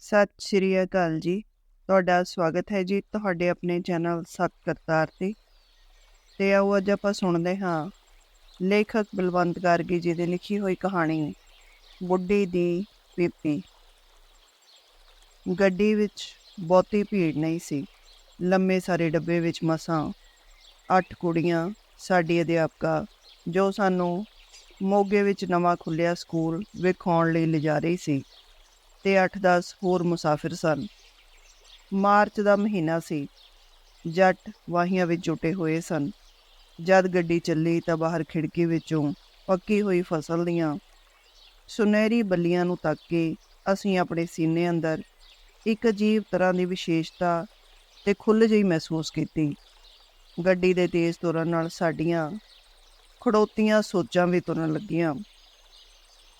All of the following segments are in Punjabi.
ਸਤਿ ਸ਼੍ਰੀ ਅਕਾਲ ਜੀ। ਤੁਹਾਡਾ ਸਵਾਗਤ ਹੈ ਜੀ ਤੁਹਾਡੇ ਆਪਣੇ ਚੈਨਲ ਸਤ ਕਰਤਾਰ ਤੇ। ਤੇ ਆਓ ਅੱਜ ਆਪਾਂ ਸੁਣਦੇ ਹਾਂ ਲੇਖਕ ਬਲਵੰਤ ਗਾਰਗੀ ਜੀ ਦੀ ਲਿਖੀ ਹੋਈ ਕਹਾਣੀ ਬੁੱਢੀ ਦੀ ਪੀਪੀ। ਗੱਡੀ ਵਿੱਚ ਬਹੁਤੀ ਭੀੜ ਨਹੀਂ ਸੀ। ਲੰਮੇ ਸਾਰੇ ਡੱਬੇ ਵਿੱਚ ਮਸਾਂ। ਅੱਠ ਕੁੜੀਆਂ, ਸਾਡੀ ਅਧਿਆਪਕਾ, ਜੋ ਸਾਨੂੰ ਮੋਗੇ ਵਿੱਚ ਨਵਾਂ ਖੁੱਲਿਆ ਸਕੂਲ ਵਿਖਾਉਣ ਲਈ ਲਿਜਾ ਰਹੀ ਸੀ। ਤੇ 8-10 ਹੋਰ ਮੁਸਾਫਿਰ ਸਨ। ਮਾਰਚ ਦਾ ਮਹੀਨਾ ਸੀ। ਜੱਟ ਵਾਹੀਆਂ ਵਿੱਚ ਜੁਟੇ ਹੋਏ ਸਨ। ਜਦ ਗੱਡੀ ਚੱਲੀ ਤਾਂ ਬਾਹਰ ਖਿੜਕੀ ਵਿੱਚੋਂ ਪੱਕੀ ਹੋਈ ਫਸਲ ਦੀਆਂ ਸੁਨਹਿਰੀ ਬੱਲੀਆਂ ਨੂੰ ਤੱਕ ਕੇ ਅਸੀਂ ਆਪਣੇ ਸੀਨੇ ਅੰਦਰ ਇੱਕ ਅਜੀਬ ਤਰ੍ਹਾਂ ਦੀ ਵਿਸ਼ੇਸ਼ਤਾ ਤੇ ਖੁੱਲ੍ਹ ਜਿਹੀ ਮਹਿਸੂਸ ਕੀਤੀ। ਗੱਡੀ ਦੇ ਤੇਜ਼ ਤੁਰਨ ਨਾਲ ਸਾਡੀਆਂ ਖੜੋਤੀਆਂ ਸੋਚਾਂ ਵੀ ਤੁਰਨ ਲੱਗੀਆਂ।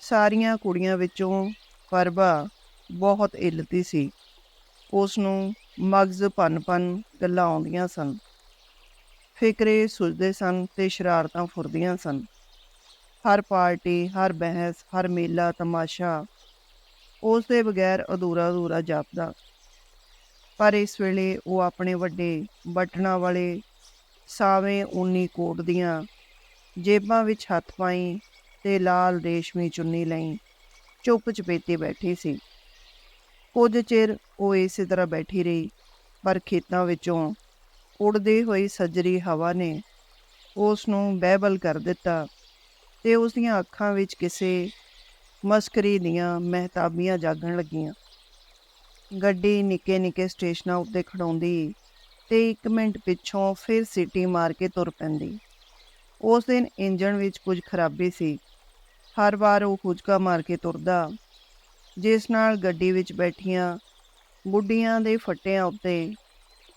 ਸਾਰੀਆਂ ਕੁੜੀਆਂ ਵਿੱਚੋਂ ਪਰਬਾ ਬਹੁਤ ਇਲਤੀ ਸੀ। ਉਸ ਨੂੰ ਮਗਜ਼ ਪਨ-ਪਨ ਗੱਲਾਂ ਆਉਂਦੀਆਂ ਸਨ। ਫਿਕਰੇ ਸੁਝਦੇ ਸਨ ਤੇ ਸ਼ਰਾਰਤਾਂ ਫੁਰਦੀਆਂ ਸਨ। ਹਰ ਪਾਰਟੀ, ਹਰ ਬਹਿਸ, ਹਰ ਮੇਲਾ, ਤਮਾਸ਼ਾ ਉਸ ਦੇ ਬਗੈਰ ਅਧੂਰਾ ਅਧੂਰਾ ਜਾਪਦਾ। ਪਰ ਇਸ ਵੇਲੇ ਉਹ ਆਪਣੇ ਵੱਡੇ ਬਟਨਾਂ ਵਾਲੇ ਸਾਵੇਂ ਊਨੀ ਕੋਟ ਦੀਆਂ ਜੇਬਾਂ ਵਿੱਚ ਹੱਥ ਪਾਈ ਤੇ ਲਾਲ ਰੇਸ਼ਮੀ ਚੁੰਨੀ ਲਈ ਚੁੱਪ ਚਪੇਤੇ ਬੈਠੀ ਸੀ। ਕੁਝ ਚਿਰ ਉਹ ਇਸੇ ਤਰ੍ਹਾਂ ਬੈਠੀ ਰਹੀ, ਪਰ ਖੇਤਾਂ ਵਿੱਚੋਂ ਉੜਦੇ ਹੋਈ ਸੱਜਰੀ ਹਵਾ ਨੇ ਉਸ ਨੂੰ ਬਹਿਬਲ ਕਰ ਦਿੱਤਾ ਤੇ ਉਸ ਦੀਆਂ ਅੱਖਾਂ ਵਿੱਚ ਕਿਸੇ ਮਸਕਰੀ ਦੀਆਂ ਮਹਿਤਾਬੀਆਂ ਜਾਗਣ ਲੱਗੀਆਂ। ਗੱਡੀ ਨਿੱਕੇ ਨਿੱਕੇ ਸਟੇਸ਼ਨਾਂ ਉੱਤੇ ਖੜਾਉਂਦੀ ਤੇ ਇੱਕ ਮਿੰਟ ਪਿੱਛੋਂ ਫਿਰ ਸੀਟੀ ਮਾਰ ਕੇ ਤੁਰ ਪੈਂਦੀ। ਉਸ ਦਿਨ ਇੰਜਣ ਵਿੱਚ ਕੁਝ ਖਰਾਬੀ ਸੀ। ਹਰ ਵਾਰ ਉਹ ਹੁਜਕਾ ਮਾਰ ਕੇ ਤੁਰਦਾ ਜਿਸ ਨਾਲ ਗੱਡੀ ਵਿੱਚ ਬੈਠੀਆਂ ਬੁੱਢੀਆਂ ਦੇ ਫੱਟਿਆਂ ਉੱਤੇ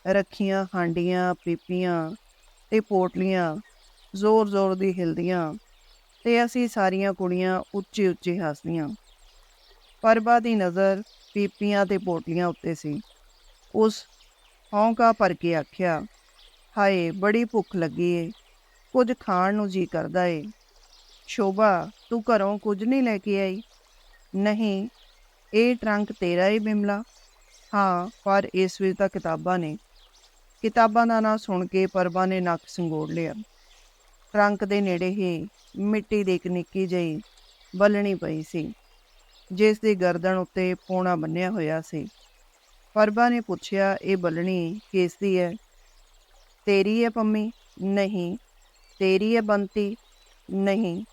ਰੱਖੀਆਂ ਹਾਂਡੀਆਂ, ਪੀਪੀਆਂ ਤੇ ਪੋਟਲੀਆਂ ਜ਼ੋਰ-ਜ਼ੋਰ ਦੀ ਹਿਲਦੀਆਂ ਤੇ ਅਸੀਂ ਸਾਰੀਆਂ ਕੁੜੀਆਂ ਉੱਚੀ-ਉੱਚੀ ਹੱਸਦੀਆਂ। ਪਰਬਾ ਦੀ ਨਜ਼ਰ ਪੀਪੀਆਂ ਤੇ ਪੋਟਲੀਆਂ ਉੱਤੇ ਸੀ। ਉਸ ਹੌਂਕਾ ਭਰ ਕੇ ਆਖਿਆ, ਹਾਏ, ਬੜੀ ਭੁੱਖ ਲੱਗੀ ਏ। ਕੁਝ ਖਾਣ ਨੂੰ ਜੀ ਕਰਦਾ ਏ। ਸ਼ੋਭਾ, ਤੂੰ ਘਰੋਂ ਕੁਝ ਨਹੀਂ ਲੈ ਕੇ ਆਈ? ਨਹੀਂ ਇਹ ਟਰੰਕ ਤੇਰਾ ਏ ਬਿਮਲਾ। ਹਾਂ, ਪਰ ਇਸ ਵਿੱਚ ਤਾਂ ਕਿਤਾਬਾਂ ਨੇ। ਕਿਤਾਬਾਂ ਦਾ ਨਾਂ ਸੁਣ ਕੇ ਪਰਬਾ ਨੇ ਨੱਕ ਸੰਗੋੜ ਲਿਆ। ਟਰੰਕ ਦੇ ਨੇੜੇ ਹੀ ਮਿੱਟੀ ਦੀ ਇੱਕ ਨਿੱਕੀ ਜਿਹੀ ਬਲਣੀ ਪਈ ਸੀ, ਜਿਸ ਦੀ ਗਰਦਨ ਉੱਤੇ ਪੋਣਾ ਬੰਨਿਆ ਹੋਇਆ ਸੀ। ਪਰਬਾ ਨੇ ਪੁੱਛਿਆ, ਇਹ ਬਲਣੀ ਕਿਸ ਦੀ ਹੈ? ਤੇਰੀ ਹੈ ਪੰਮੀ? ਨਹੀਂ। ਤੇਰੀ ਹੈ ਬੰਤੀ? ਨਹੀਂ।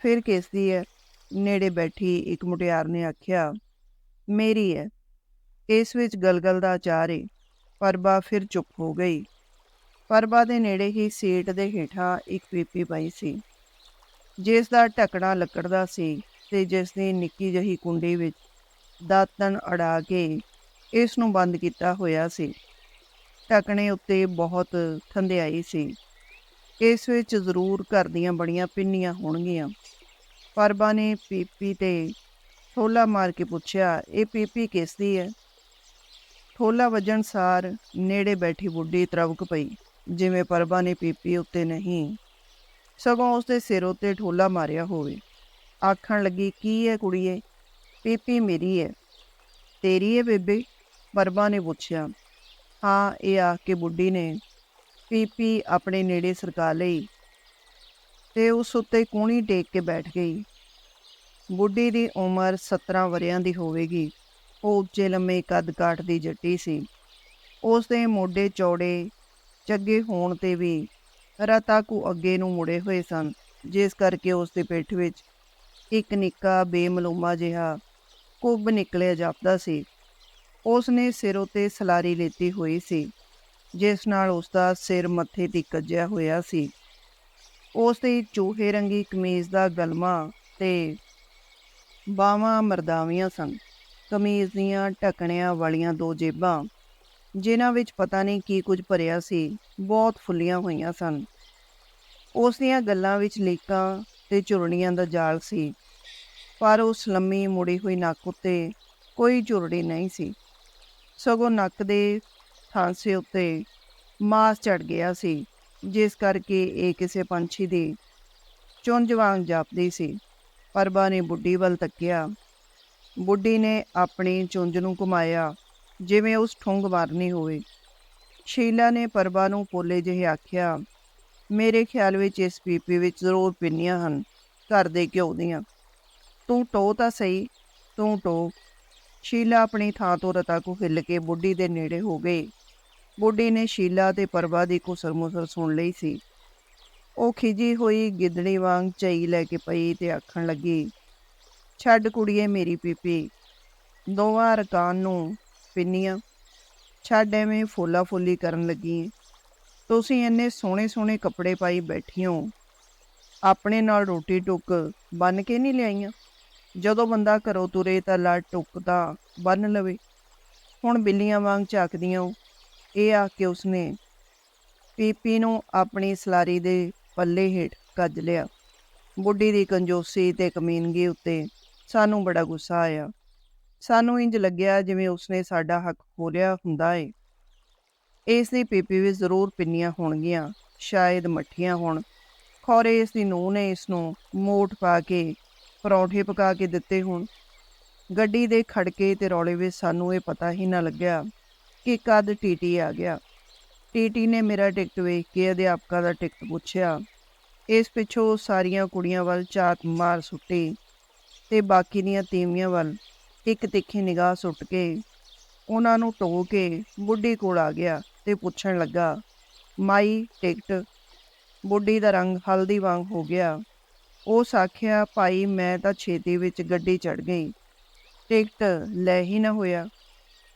ਫਿਰ ਕਿਸ ਦੀ ਹੈ? ਨੇੜੇ ਬੈਠੀ ਇੱਕ ਮੁਟਿਆਰ ਨੇ ਆਖਿਆ ਮੇਰੀ ਹੈ ਇਸ ਵਿੱਚ ਗਲਗਲ ਦਾ ਅਚਾਰ ਏ। ਪਰਬਾ ਫਿਰ ਚੁੱਪ ਹੋ ਗਈ। ਪਰਬਾ ਦੇ ਨੇੜੇ ਹੀ ਸੀਟ ਦੇ ਹੇਠਾਂ ਇੱਕ ਪੀਪੀ ਪਈ ਸੀ। ਜਿਸ ਦਾ ਢੱਕਣਾ ਲੱਕੜ ਦਾ ਸੀ ਤੇ ਜਿਸ ਦੀ ਨਿੱਕੀ ਜਹੀ ਕੁੰਡੀ ਵਿੱਚ ਦਾਤਨ ਅੜਾ ਕੇ ਇਸ ਨੂੰ ਬੰਦ ਕੀਤਾ ਹੋਇਆ ਸੀ। ਢੱਕਣੇ ਉੱਤੇ ਬਹੁਤ ਥੰਧਿਆਈ ਸੀ। ਇਸ ਵਿੱਚ ਜ਼ਰੂਰ ਘਰ ਦੀਆਂ ਬੜੀਆਂ ਪਿੰਨੀਆਂ ਹੋਣਗੀਆਂ। ਪਰਬਾ ਨੇ ਪੀਪੀ ਤੇ ਠੋਲਾ ਮਾਰ ਕੇ ਪੁੱਛਿਆ, ਇਹ ਪੀਪੀ ਕਿਸ ਦੀ ਹੈ? ਠੋਲਾ ਵੱਜਣ ਸਾਰ ਨੇੜੇ ਬੈਠੀ ਬੁੱਢੀ ਤਰਵਕ ਪਈ, ਜਿਵੇਂ ਪਰਬਾ ਨੇ ਪੀਪੀ ਉੱਤੇ ਨਹੀਂ, ਸਗੋਂ ਉਸਦੇ ਸਿਰ ਉੱਤੇ ਠੋਲਾ ਮਾਰਿਆ ਹੋਵੇ। ਆਖਣ ਲੱਗੀ, ਕੀ ਹੈ ਕੁੜੀਏ? ਪੀਪੀ ਮੇਰੀ ਹੈ। ਤੇਰੀ ਹੈ ਬੇਬੇ? ਪਰਬਾ ਨੇ ਪੁੱਛਿਆ। ਹਾਂ, ਇਹ ਆਖ ਕੇ ਬੁੱਢੀ ਨੇ ਪੀਪੀ ਆਪਣੇ ਨੇੜੇ ਸਰਕਾ ਲਈ ਤੇ ਉਸ ਉੱਤੇ ਕੂਣੀ ਟੇਕ ਕੇ ਬੈਠ ਗਈ। ਬੁੱਢੀ ਦੀ ਉਮਰ 17 ਵਰਿਆਂ ਦੀ ਹੋਵੇਗੀ। ਉਹ ਉੱਚੇ ਲੰਮੇ ਕੱਦ ਕਾਠ ਦੀ ਜੱਟੀ ਸੀ। ਉਸ ਦੇ ਮੋਢੇ ਚੌੜੇ, ਚੱਗੇ ਹੋਣ ਤੇ ਵੀ ਰਤਾਕੂ ਅੱਗੇ ਨੂੰ ਮੁੜੇ ਹੋਏ ਸਨ, ਜਿਸ ਕਰਕੇ ਉਸ ਦੇ ਪਿੱਠ ਵਿੱਚ ਇੱਕ ਨਿੱਕਾ ਬੇਮਲੂਮਾ ਜਿਹਾ ਕੁੱਬ ਨਿਕਲਿਆ ਜਾਪਦਾ ਸੀ। ਉਸ ਨੇ ਸਿਰ ਉਤੇ ਸਲਾਰੀ ਲੇਤੀ ਹੋਈ ਸੀ, ਜਿਸ ਨਾਲ ਉਸ ਦਾ ਸਿਰ ਮੱਥੇ ਤੇ ਕੱਜਿਆ ਹੋਇਆ ਸੀ। ਉਸ ਦੇ ਚੂਹੇ ਰੰਗੀ ਕਮੀਜ਼ ਦਾ ਗਲਮਾ ਤੇ ਬਾਹਾਂ ਮਰਦਾਵੀਆਂ ਸਨ। ਕਮੀਜ਼ ਦੀਆਂ ਢਕਣਿਆਂ ਵਾਲੀਆਂ ਦੋ ਜੇਬਾਂ, ਜਿਨ੍ਹਾਂ ਵਿੱਚ ਪਤਾ ਨਹੀਂ ਕੀ ਕੁਝ ਭਰਿਆ ਸੀ, ਬਹੁਤ ਫੁੱਲੀਆਂ ਹੋਈਆਂ ਸਨ। ਉਸ ਦੀਆਂ ਗੱਲਾਂ ਵਿੱਚ ਲੀਕਾਂ ਤੇ ਚੁਰਣੀਆਂ ਦਾ ਜਾਲ ਸੀ, ਪਰ ਉਸ ਲੰਮੀ ਮੁੜੀ ਹੋਈ ਨੱਕ ਉੱਤੇ ਕੋਈ ਚੁਰੜੀ ਨਹੀਂ ਸੀ। ਸਗੋਂ ਨੱਕ ਦੇ ਥਾਂਸੇ ਉੱਤੇ ਮਾਸ ਚੜ ਗਿਆ ਸੀ, ਜਿਸ ਕਰਕੇ ਇਹ ਕਿਸੇ ਪੰਛੀ ਦੀ ਚੁੰਝ ਵਾਂਗ ਜਾਪਦੀ ਸੀ। ਪਰਬਾ ਨੇ ਬੁੱਢੀ ਵੱਲ ਤੱਕਿਆ। ਬੁੱਢੀ ਨੇ ਆਪਣੀ ਚੁੰਝ ਨੂੰ ਘੁਮਾਇਆ, ਜਿਵੇਂ ਉਸ ਠੁੰਗ ਮਾਰਨੀ ਹੋਵੇ। ਸ਼ੀਲਾ ਨੇ ਪਰਬਾ ਨੂੰ ਪੋਲੇ ਜਿਹੇ ਆਖਿਆ, ਮੇਰੇ ਖਿਆਲ ਵਿੱਚ ਇਸ ਪੀਪੀ ਵਿੱਚ ਜ਼ਰੂਰ ਪਿੰਨੀਆਂ ਹਨ, ਘਰ ਦੇ ਘਿਓ ਦੀਆਂ। ਤੂੰ ਟੋ ਤਾਂ ਸਹੀ, ਤੂੰ ਟੋ। ਸ਼ੀਲਾ ਆਪਣੀ ਥਾਂ ਤੋਂ ਰਤਾ ਕੋ ਹਿੱਲ ਕੇ ਬੁੱਢੀ ਦੇ ਨੇੜੇ ਹੋ ਗਈ। ਬੁੱਢੀ ਨੇ ਸ਼ੀਲਾ ਤੇ ਪਰਬਾ ਦੀ ਕੁਸਰ ਮੁਸਰ ਸੁਣ ਲਈ ਸੀ। ਉਹ ਖਿਜੀ ਹੋਈ ਗਿੱਦੜੀ ਵਾਂਗ ਝਈ ਲੈ ਕੇ ਪਈ ਤੇ ਆਖਣ ਲੱਗੀ, ਛੱਡ ਕੁੜੀਏ ਮੇਰੀ ਪੀਪੀ। ਦੋਵਾਂ ਰਕਾਨ ਨੂੰ ਪਿੰਨੀਆਂ। ਛੱਡ ਐਵੇਂ ਫੋਲਾ ਫੋਲੀ ਕਰਨ ਲੱਗੀ। ਤੁਸੀਂ ਇੰਨੇ ਸੋਹਣੇ ਸੋਹਣੇ ਕੱਪੜੇ ਪਾਈ ਬੈਠੀ ਹੋ। ਆਪਣੇ ਨਾਲ ਰੋਟੀ ਟੁੱਕ ਬੰਨ ਕੇ ਨਹੀਂ ਲਿਆਈਆਂ। ਜਦੋਂ ਬੰਦਾ ਘਰੋਂ ਤੁਰੇ ਤਾਂ ਲੜ ਟੁੱਕ ਤਾਂ ਬੰਨ ਲਵੇ। ਹੁਣ ਬਿੱਲੀਆਂ ਵਾਂਗ ਝਾਕਦੀਆਂ ਇਹ ਆ ਕੇ ਉਸਨੇ ਪੀਪੀ ਨੂੰ ਆਪਣੀ ਸਲਾਰੀ ਦੇ ਪੱਲੇ ਹੇਠ ਕੱਜ ਲਿਆ। ਬੁੱਢੀ ਦੀ ਕੰਜੋਸੀ ਤੇ ਕਮੀਨਗੀ ਉੱਤੇ ਸਾਨੂੰ ਬੜਾ ਗੁੱਸਾ ਆਇਆ। ਸਾਨੂੰ ਇੰਜ ਲੱਗਿਆ ਜਿਵੇਂ ਉਸਨੇ ਸਾਡਾ ਹੱਕ ਖੋਲਿਆ ਹੁੰਦਾ ਏ। ਇਸ ਦੀ ਪੀਪੀ ਵਿੱਚ ਜ਼ਰੂਰ ਪਿੰਨੀਆਂ ਹੋਣਗੀਆਂ, ਸ਼ਾਇਦ ਮੱਠੀਆਂ ਹੋਣ। ਖੌਰੇ ਇਸ ਦੀ ਨੂੰਹ ਨੇ ਇਸ ਨੂੰ ਮੋਟ ਪਾ ਕੇ ਪਰੌਂਠੇ ਪਕਾ ਕੇ ਦਿੱਤੇ ਹੋਣ। ਗੱਡੀ ਦੇ ਖੜਕੇ ਤੇ ਰੌਲੇ ਵਿੱਚ ਸਾਨੂੰ ਇਹ ਪਤਾ ਹੀ ਨਾ ਲੱਗਿਆ ਕਿ ਕਦ ਟੀਟੀ ਆ ਗਿਆ। ਟੀਟੀ ਨੇ ਮੇਰਾ ਟਿਕਟ ਵੇਖ ਕੇ ਅਧਿਆਪਕਾ ਦਾ ਟਿਕਟ ਪੁੱਛਿਆ। ਇਸ ਪਿੱਛੋਂ ਸਾਰੀਆਂ ਕੁੜੀਆਂ ਵੱਲ ਝਾਤ ਮਾਰ ਸੁੱਟੀ ਤੇ ਬਾਕੀ ਦੀਆਂ ਤੀਵੀਆਂ ਵੱਲ ਇੱਕ ਤਿੱਖੀ ਨਿਗਾਹ ਸੁੱਟ ਕੇ ਉਹਨਾਂ ਨੂੰ ਟੋ ਕੇ ਬੁੱਢੀ ਕੋਲ ਆ ਗਿਆ ਤੇ ਪੁੱਛਣ ਲੱਗਾ, ਮਾਈ, ਟਿਕਟ? ਬੁੱਢੀ ਦਾ ਰੰਗ ਹਲਦੀ ਵਾਂਗ ਹੋ ਗਿਆ। ਉਸ ਆਖਿਆ ਭਾਈ, ਮੈਂ ਤਾਂ ਛੇਤੀ ਵਿੱਚ ਗੱਡੀ ਚੜ ਗਈ। ਟਿਕਟ ਲੈ ਹੀ ਨਾ ਹੋਇਆ।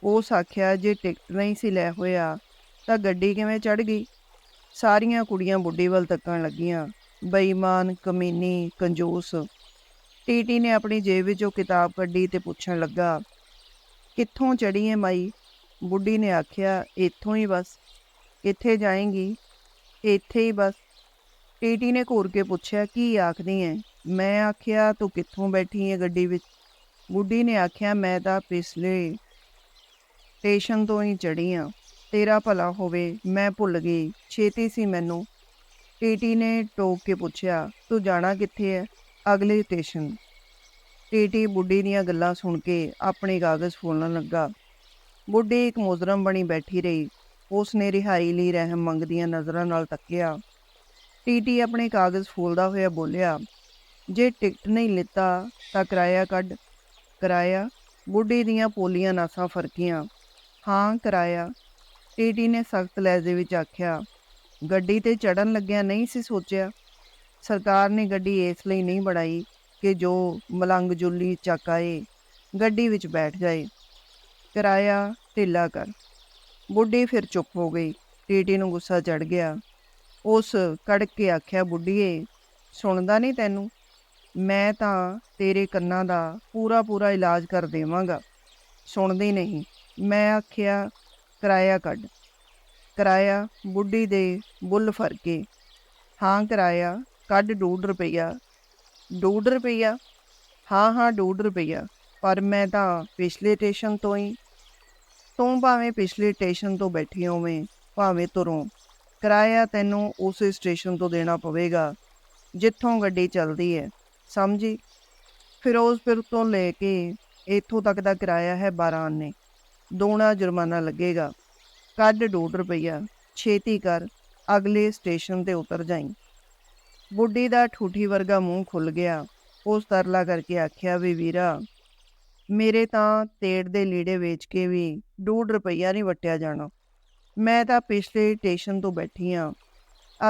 ਉਸ ਆਖਿਆ ਜੇ ਟਿਕਟ ਨਹੀਂ ਸੀ ਲੈ ਹੋਇਆ ਤਾਂ ਗੱਡੀ ਕਿਵੇਂ ਚੜ ਗਈ? ਸਾਰੀਆਂ ਕੁੜੀਆਂ ਬੁੱਢੀ ਵੱਲ ਤੱਕਣ ਲੱਗੀਆਂ। ਬੇਈਮਾਨ, ਕਮੀਨੀ, ਕੰਜੂਸ। ਟੀਟੀ ਨੇ ਆਪਣੀ ਜੇਬ ਵਿੱਚੋਂ ਕਿਤਾਬ ਕੱਢੀ ਤੇ ਪੁੱਛਣ ਲੱਗਾ, ਕਿੱਥੋਂ ਚੜੀ ਏ ਮਾਈ? ਬੁੱਢੀ ਨੇ ਆਖਿਆ, ਇੱਥੋਂ ਹੀ ਬਸ। ਕਿੱਥੇ ਜਾਏਂਗੀ? ਇੱਥੇ ਹੀ ਬਸ। ਟੀਟੀ ਨੇ ਘੂਰ ਕੇ ਪੁੱਛਿਆ, ਕੀ ਆਖਦੀ ਐ ਮੈਂ ਆਖਿਆ, ਤੂੰ ਕਿੱਥੋਂ ਬੈਠੀ ਏ ਗੱਡੀ ਵਿੱਚ? ਬੁੱਢੀ ਨੇ ਆਖਿਆ, ਮੈਂ ਤਾਂ ਪਿਛਲੇ ਸਟੇਸ਼ਨ ਤੋਂ ਹੀ ਚੜੀ ਆ। ਤੇਰਾ ਭਲਾ ਹੋਵੇ, ਮੈਂ ਭੁੱਲ ਗਈ। ਛੇਤੀ ਸੀ ਮੈਨੂੰ। ਟੀਟੀ ਨੇ ਟੋਕ ਕੇ ਪੁੱਛਿਆ, ਤੂੰ ਜਾਣਾ ਕਿੱਥੇ ਹੈ ਅਗਲੇ ਸਟੇਸ਼ਨ। ਟੀਟੀ ਬੁੱਢੀ ਦੀਆਂ ਗੱਲਾਂ ਸੁਣ ਕੇ ਆਪਣੇ ਕਾਗਜ਼ ਫੋਲਣ ਲੱਗਾ। ਬੁੱਢੀ ਇੱਕ ਮੁਜਰਮ ਬਣੀ ਬੈਠੀ ਰਹੀ। ਉਸ ਨੇ ਰਿਹਾਈ ਲਈ ਰਹਿਮ ਮੰਗਦੀਆਂ ਨਜ਼ਰਾਂ ਨਾਲ ਤੱਕਿਆ। ਟੀਟੀ ਆਪਣੇ ਕਾਗਜ਼ ਫੋਲਦਾ ਹੋਇਆ ਬੋਲਿਆ, ਜੇ ਟਿਕਟ ਨਹੀਂ ਲਿੱਤਾ, ਤਾਂ ਕਿਰਾਇਆ ਕੱਢ। ਕਿਰਾਇਆ? ਬੁੱਢੀ ਦੀਆਂ ਪੋਲੀਆਂ ਨਾਸਾਂ ਫਰਕੀਆਂ। ਹਾਂ, ਕਿਰਾਇਆ। ਟੀਟੀ ਨੇ ਸਖਤ ਲਹਿਜੇ ਵਿੱਚ ਆਖਿਆ, ਗੱਡੀ ਤੇ ਚੜਨ ਲੱਗਿਆ ਨਹੀਂ ਸੀ ਸੋਚਿਆ। ਸਰਕਾਰ ਨੇ ਗੱਡੀ ਇਸ ਲਈ ਨਹੀਂ ਬਣਾਈ ਕਿ ਜੋ ਮਲੰਗ ਜੁੱਲੀ ਚੱਕ ਆਏ, ਗੱਡੀ ਵਿੱਚ ਬੈਠ ਜਾਏ ਕਿਰਾਇਆ ਢਿੱਲਾ ਕਰ। ਬੁੱਢੀ ਫਿਰ ਚੁੱਪ ਹੋ ਗਈ। ਟੀਟੀ ਨੂੰ ਗੁੱਸਾ ਚੜ ਗਿਆ। ਉਸ ਕੜਕ ਕੇ ਆਖਿਆ, ਬੁੱਢੀਏ, ਸੁਣਦਾ ਨਹੀਂ ਤੈਨੂੰ? ਮੈਂ ਤਾਂ ਤੇਰੇ ਕੰਨਾਂ ਦਾ ਪੂਰਾ ਪੂਰਾ ਇਲਾਜ ਕਰ ਦੇਵਾਂਗਾ। ਸੁਣਦੀ ਨਹੀਂ। ਮੈਂ ਆਖਿਆ ਕਿਰਾਇਆ ਕੱਢ। ਕਿਰਾਇਆ ਬੁੱਢੀ ਦੇ ਬੁੱਲ ਫਰਕੇ ਹਾਂ ਕਿਰਾਇਆ, ਕੱਢ ਡੂਢ ਰੁਪਈਆ। ਡੂਢ ਰੁਪਈਆ? ਹਾਂ ਹਾਂ, ਡੂਢ ਰੁਪਈਆ। ਪਰ ਮੈਂ ਤਾਂ ਪਿਛਲੇ ਸਟੇਸ਼ਨ ਤੋਂ ਹੀ ਤੂੰ ਭਾਵੇਂ ਪਿਛਲੇ ਸਟੇਸ਼ਨ ਤੋਂ ਬੈਠੀ ਹੋਵੇਂ, ਭਾਵੇਂ ਤੁਰੋਂ। ਕਿਰਾਇਆ ਤੈਨੂੰ ਉਸੇ ਸਟੇਸ਼ਨ ਤੋਂ ਦੇਣਾ ਪਵੇਗਾ, ਜਿੱਥੋਂ ਗੱਡੀ ਚੱਲਦੀ ਹੈ ਸਮਝੀ? ਫਿਰੋਜ਼ਪੁਰ ਤੋਂ ਲੈ ਕੇ ਇੱਥੋਂ ਤੱਕ ਦਾ ਕਿਰਾਇਆ ਹੈ 12 ਆਨੇ ਦੋਣਾ ਜੁਰਮਾਨਾ ਲੱਗੇਗਾ। ਕੱਢ ਡੂਢ ਰੁਪਈਆ ਛੇਤੀ ਕਰ। ਅਗਲੇ ਸਟੇਸ਼ਨ ਤੇ ਉਤਰ ਜਾਈਂ। ਬੁੱਢੀ ਦਾ ਠੂਠੀ ਵਰਗਾ ਮੂੰਹ ਖੁੱਲ ਗਿਆ। ਉਸ ਤਰਲਾ ਕਰਕੇ ਆਖਿਆ, ਵੀ ਵੀਰਾ, ਮੇਰੇ ਤਾਂ ਤੇੜ ਦੇ ਲੀੜੇ ਵੇਚ ਕੇ ਵੀ ਡੂਢ ਰੁਪਈਆ ਨਹੀਂ ਵਟਿਆ ਜਾਣਾ। ਮੈਂ ਤਾਂ ਪਿਛਲੇ ਸਟੇਸ਼ਨ ਤੋਂ ਬੈਠੀ ਆ।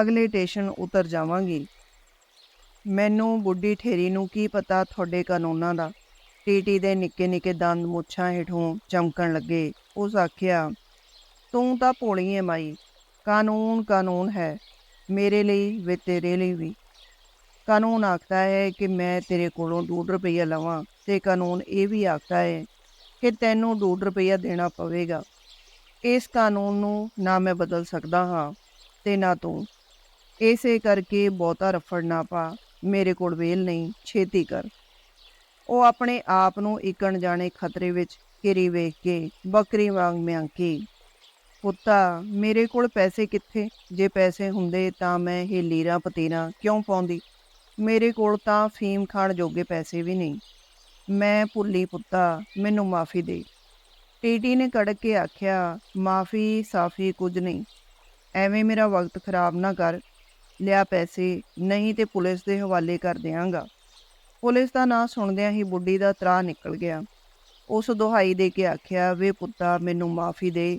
ਅਗਲੇ ਸਟੇਸ਼ਨ ਉਤਰ ਜਾਵਾਂਗੀ। ਮੈਨੂੰ ਬੁੱਢੀ ਠੇਰੀ ਨੂੰ ਕੀ ਪਤਾ ਤੁਹਾਡੇ ਕਾਨੂੰਨਾਂ ਦਾ? ਟੀਟੀ ਦੇ ਨਿੱਕੇ ਨਿੱਕੇ ਦੰਦ ਮੁੱਛਾਂ ਹੇਠੋਂ ਚਮਕਣ ਲੱਗੇ। ਉਸ ਆਖਿਆ, ਤੂੰ ਤਾਂ ਭੋਲੀ ਏ ਮਾਈ। ਕਾਨੂੰਨ ਕਾਨੂੰਨ ਹੈ। ਮੇਰੇ ਲਈ ਵੀ ਤੇਰੇ ਲਈ ਵੀ। ਕਾਨੂੰਨ ਆਖਦਾ ਹੈ ਕਿ ਮੈਂ ਤੇਰੇ ਕੋਲੋਂ 2 ਰੁਪਈਆ ਲਵਾਂ ਤੇ ਕਾਨੂੰਨ ਇਹ ਵੀ ਆਖਦਾ ਹੈ ਕਿ ਤੈਨੂੰ 2 ਰੁਪਈਆ ਦੇਣਾ ਪਵੇਗਾ। ਇਸ ਕਾਨੂੰਨ ਨੂੰ ਨਾ ਮੈਂ ਬਦਲ ਸਕਦਾ ਹਾਂ ਤੇ ਨਾ ਤੂੰ। ਇਸੇ ਕਰਕੇ ਬਹੁਤਾ ਰਫੜ ਨਾ ਪਾ। ਮੇਰੇ ਕੋਲ ਵੇਲ ਨਹੀਂ, ਛੇਤੀ ਕਰ। ਉਹ ਆਪਣੇ ਆਪ ਨੂੰ ਇਕਣ ਜਾਣੇ ਖਤਰੇ ਵਿੱਚ ਘਿਰੀ ਵੇਖ ਕੇ, ਬੱਕਰੀ ਵਾਂਗ ਮਿਆਂਕੀ, ਪੁੱਤਾ, ਮੇਰੇ ਕੋਲ ਪੈਸੇ ਕਿੱਥੇ? ਜੇ ਪੈਸੇ ਹੁੰਦੇ ਤਾਂ ਮੈਂ ਇਹ ਲੀਰਾ ਪਤੀਰਾ ਕਿਉਂ ਪਾਉਂਦੀ? ਮੇਰੇ ਕੋਲ ਤਾਂ ਫੀਮ ਖਾਣ ਜੋਗੇ ਪੈਸੇ ਵੀ ਨਹੀਂ। ਮੈਂ ਭੁੱਲੀ ਪੁੱਤਾ, ਮੈਨੂੰ ਮਾਫੀ ਦੇ। ਟੀਟੀ ਨੇ ਕੜਕ ਕੇ ਆਖਿਆ, ਮਾਫੀ ਸਾਫੀ ਕੁਝ ਨਹੀਂ। ਐਵੇਂ ਮੇਰਾ ਵਕਤ ਖਰਾਬ ਨਾ ਕਰ। ਲਿਆ ਪੈਸੇ, ਨਹੀਂ ਤੇ ਪੁਲਿਸ ਦੇ ਹਵਾਲੇ ਕਰ ਦਿਆਂਗਾ। ਪੁਲਿਸ ਦਾ ਨਾਂ ਸੁਣਦਿਆਂ ਹੀ ਬੁੱਢੀ ਦਾ ਤਰਾ ਨਿਕਲ ਗਿਆ। ਉਸ ਦੁਹਾਈ ਦੇ ਕੇ ਆਖਿਆ, ਵੇ ਪੁੱਤਾ, ਮੈਨੂੰ ਮਾਫੀ ਦੇ।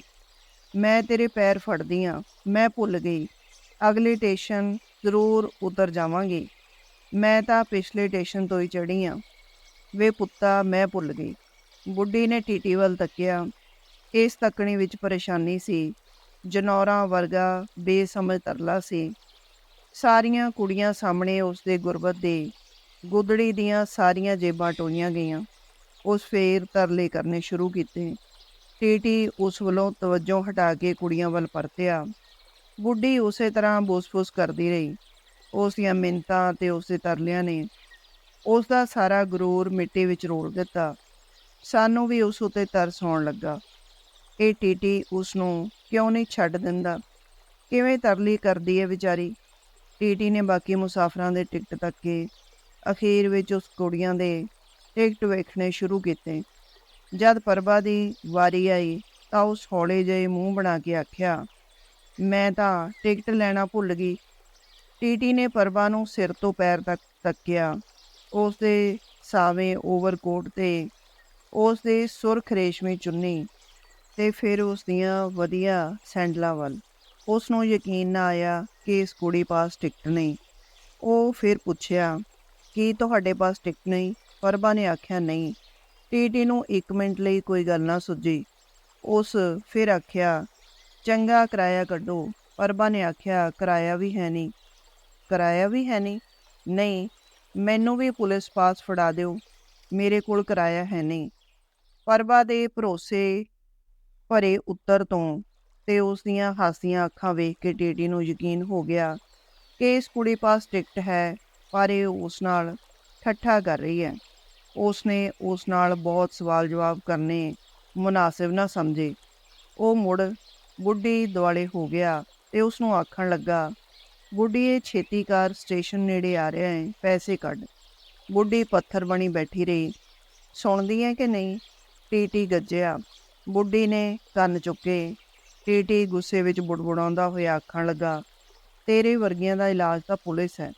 ਮੈਂ ਤੇਰੇ ਪੈਰ ਫੜਦੀ ਆ। ਮੈਂ ਭੁੱਲ ਗਈ। ਅਗਲੇ ਸਟੇਸ਼ਨ ਜ਼ਰੂਰ ਉਤਰ ਜਾਵਾਂਗੀ। ਮੈਂ ਤਾਂ ਪਿਛਲੇ ਸਟੇਸ਼ਨ ਤੋਂ ਹੀ ਚੜੀ ਆ। ਵੇ ਪੁੱਤਾ, ਮੈਂ ਭੁੱਲ ਗਈ। ਬੁੱਢੀ ਨੇ ਟੀਟੀ ਵੱਲ ਤੱਕਿਆ। ਇਸ ਤੱਕਣੀ ਵਿੱਚ ਪਰੇਸ਼ਾਨੀ ਸੀ। ਜਨੌਰਾਂ ਵਰਗਾ ਬੇਸਮਝ ਤਰਲਾ ਸੀ। ਸਾਰੀਆਂ ਕੁੜੀਆਂ ਸਾਹਮਣੇ ਉਸ ਦੇ ਗੁਰਬਤ ਦੇ ਗੁਦੜੀ ਦੀਆਂ ਸਾਰੀਆਂ ਜੇਬਾਂ ਟੋਈਆਂ ਗਈਆਂ। ਉਸ ਫੇਰ ਤਰਲੇ ਕਰਨੇ ਸ਼ੁਰੂ ਕੀਤੇ। ਟੀਟੀ ਉਸ ਵੱਲੋਂ ਤਵੱਜੋ ਹਟਾ ਕੇ ਕੁੜੀਆਂ ਵੱਲ ਪਰਤਿਆ। ਬੁੱਢੀ ਉਸੇ ਤਰ੍ਹਾਂ ਬੋਸ-ਬੋਸ ਕਰਦੀ ਰਹੀ। ਉਸ ਦੀਆਂ ਮਿੰਤਾਂ ਤੇ ਉਸ ਦੇ ਤਰਲਿਆਂ ਨੇ ਉਸ ਦਾ ਸਾਰਾ ਗਰੂਰ ਮਿੱਟੀ ਵਿੱਚ ਰੋਲ ਦਿੱਤਾ। ਸਾਨੂੰ ਵੀ ਉਸ ਉਤੇ ਤਰਸ ਆਉਣ ਲੱਗਾ। ਇਹ ਟੀਟੀ ਉਸ ਨੂੰ ਕਿਉਂ ਨਹੀਂ ਛੱਡ ਦਿੰਦਾ? ਕਿਵੇਂ ਤਰਲੀ ਕਰਦੀ ਹੈ ਵਿਚਾਰੀ? ਟੀਟੀ ਨੇ ਬਾਕੀ ਮੁਸਾਫਰਾਂ ਦੇ ਟਿਕਟ ਤੱਕ ਕੇ ਅਖੀਰ ਵਿੱਚ ਉਸ ਕੁੜੀਆਂ ਦੇ ਟਿਕਟ ਵੇਖਣੇ ਸ਼ੁਰੂ ਕੀਤੇ। ਜਦ ਪਰਬਾ ਦੀ ਵਾਰੀ ਆਈ ਤਾਂ ਉਸ ਹੌਲੇ ਜਿਹੇ ਮੂੰਹ ਬਣਾ ਕੇ ਆਖਿਆ, ਮੈਂ ਤਾਂ ਟਿਕਟ ਲੈਣਾ ਭੁੱਲ ਗਈ। ਟੀਟੀ ਨੇ ਪਰਬਾ ਨੂੰ ਸਿਰ ਤੋਂ ਪੈਰ ਤੱਕ ਤੱਕਿਆ ਉਸ ਦੇ ਸਾਵੇਂ ਓਵਰਕੋਟ ਤੇ ਉਸ ਦੇ ਸੁਰਖ ਰੇਸ਼ਮੀ ਚੁੰਨੀ ਤੇ ਫਿਰ ਉਸ ਦੀਆਂ ਵਧੀਆ ਸੈਂਡਲਾਂ ਵੱਲ। ਉਸ ਨੂੰ ਯਕੀਨ ਨਾ ਆਇਆ ਕਿ ਇਸ ਕੁੜੀ ਪਾਸ ਟਿਕਟ ਨਹੀਂ। ਉਹ ਫਿਰ ਪੁੱਛਿਆ ਕੀ ਤੁਹਾਡੇ ਪਾਸ ਟਿਕਟ ਨਹੀਂ? ਪਰਬਾ ਨੇ ਆਖਿਆ, ਨਹੀਂ। ਟੀਟੀ ਨੂੰ 1 ਮਿੰਟ ਲਈ ਕੋਈ ਗੱਲ ਨਾ ਸੁੱਝੀ। ਉਸ ਫਿਰ ਆਖਿਆ, ਚੰਗਾ, ਕਿਰਾਇਆ ਕੱਢੋ। ਪਰਬਾ ਨੇ ਆਖਿਆ, ਕਿਰਾਇਆ ਵੀ ਹੈ ਨਹੀਂ। ਕਿਰਾਇਆ ਵੀ ਹੈ ਨਹੀਂ? ਨਹੀਂ, ਮੈਨੂੰ ਵੀ ਪੁਲਿਸ ਪਾਸ ਫੜਾ ਦਿਓ। ਮੇਰੇ ਕੋਲ ਕਿਰਾਇਆ ਹੈ ਨਹੀਂ। ਪਰਬਾ ਦੇ ਭਰੋਸੇ ਭਰੇ ਉੱਤਰ ਤੋਂ ਤੇ ਉਸ ਦੀਆਂ ਹਾਸੀਆਂ ਅੱਖਾਂ ਵੇਖ ਕੇ ਟੀਟੀ ਨੂੰ ਯਕੀਨ ਹੋ ਗਿਆ ਕਿ ਇਸ ਕੁੜੀ ਪਾਸ ਟਿਕਟ ਹੈ। ਪਰ ਇਹ ਉਸ ਨਾਲ ਠੱਠਾ ਕਰ ਰਹੀ ਹੈ। ਉਸ ਨੇ ਉਸ ਨਾਲ ਬਹੁਤ ਸਵਾਲ ਜਵਾਬ ਕਰਨੇ ਮੁਨਾਸਿਬ ਨਾ ਸਮਝੇ। ਉਹ ਮੁੜ ਬੁੱਢੀ ਦੁਆਲੇ ਹੋ ਗਿਆ ਤੇ ਉਸ ਨੂੰ ਆਖਣ ਲੱਗਾ, ਬੁੱਢੀ, ਇਹ ਛੇਤੀ ਕਾਰ ਸਟੇਸ਼ਨ ਨੇੜੇ ਆ ਰਿਹਾ ਹੈ, ਪੈਸੇ ਕੱਢ। ਬੁੱਢੀ ਪੱਥਰ ਬਣੀ ਬੈਠੀ ਰਹੀ। ਸੁਣਦੀ ਹੈ ਕਿ ਨਹੀਂ? ਟੀਟੀ ਗੱਜਿਆ। ਬੁੱਢੀ ਨੇ ਕੰਨ ਚੁੱਕੇ। ਟੀਟੀ ਗੁੱਸੇ ਵਿੱਚ ਬੁੜਬੁੜਾਉਂਦਾ ਹੋਇਆ ਆਖਣ ਲੱਗਾ, ਤੇਰੇ ਵਰਗੀਆਂ ਦਾ ਇਲਾਜ ਤਾਂ ਪੁਲਿਸ ਹੈ।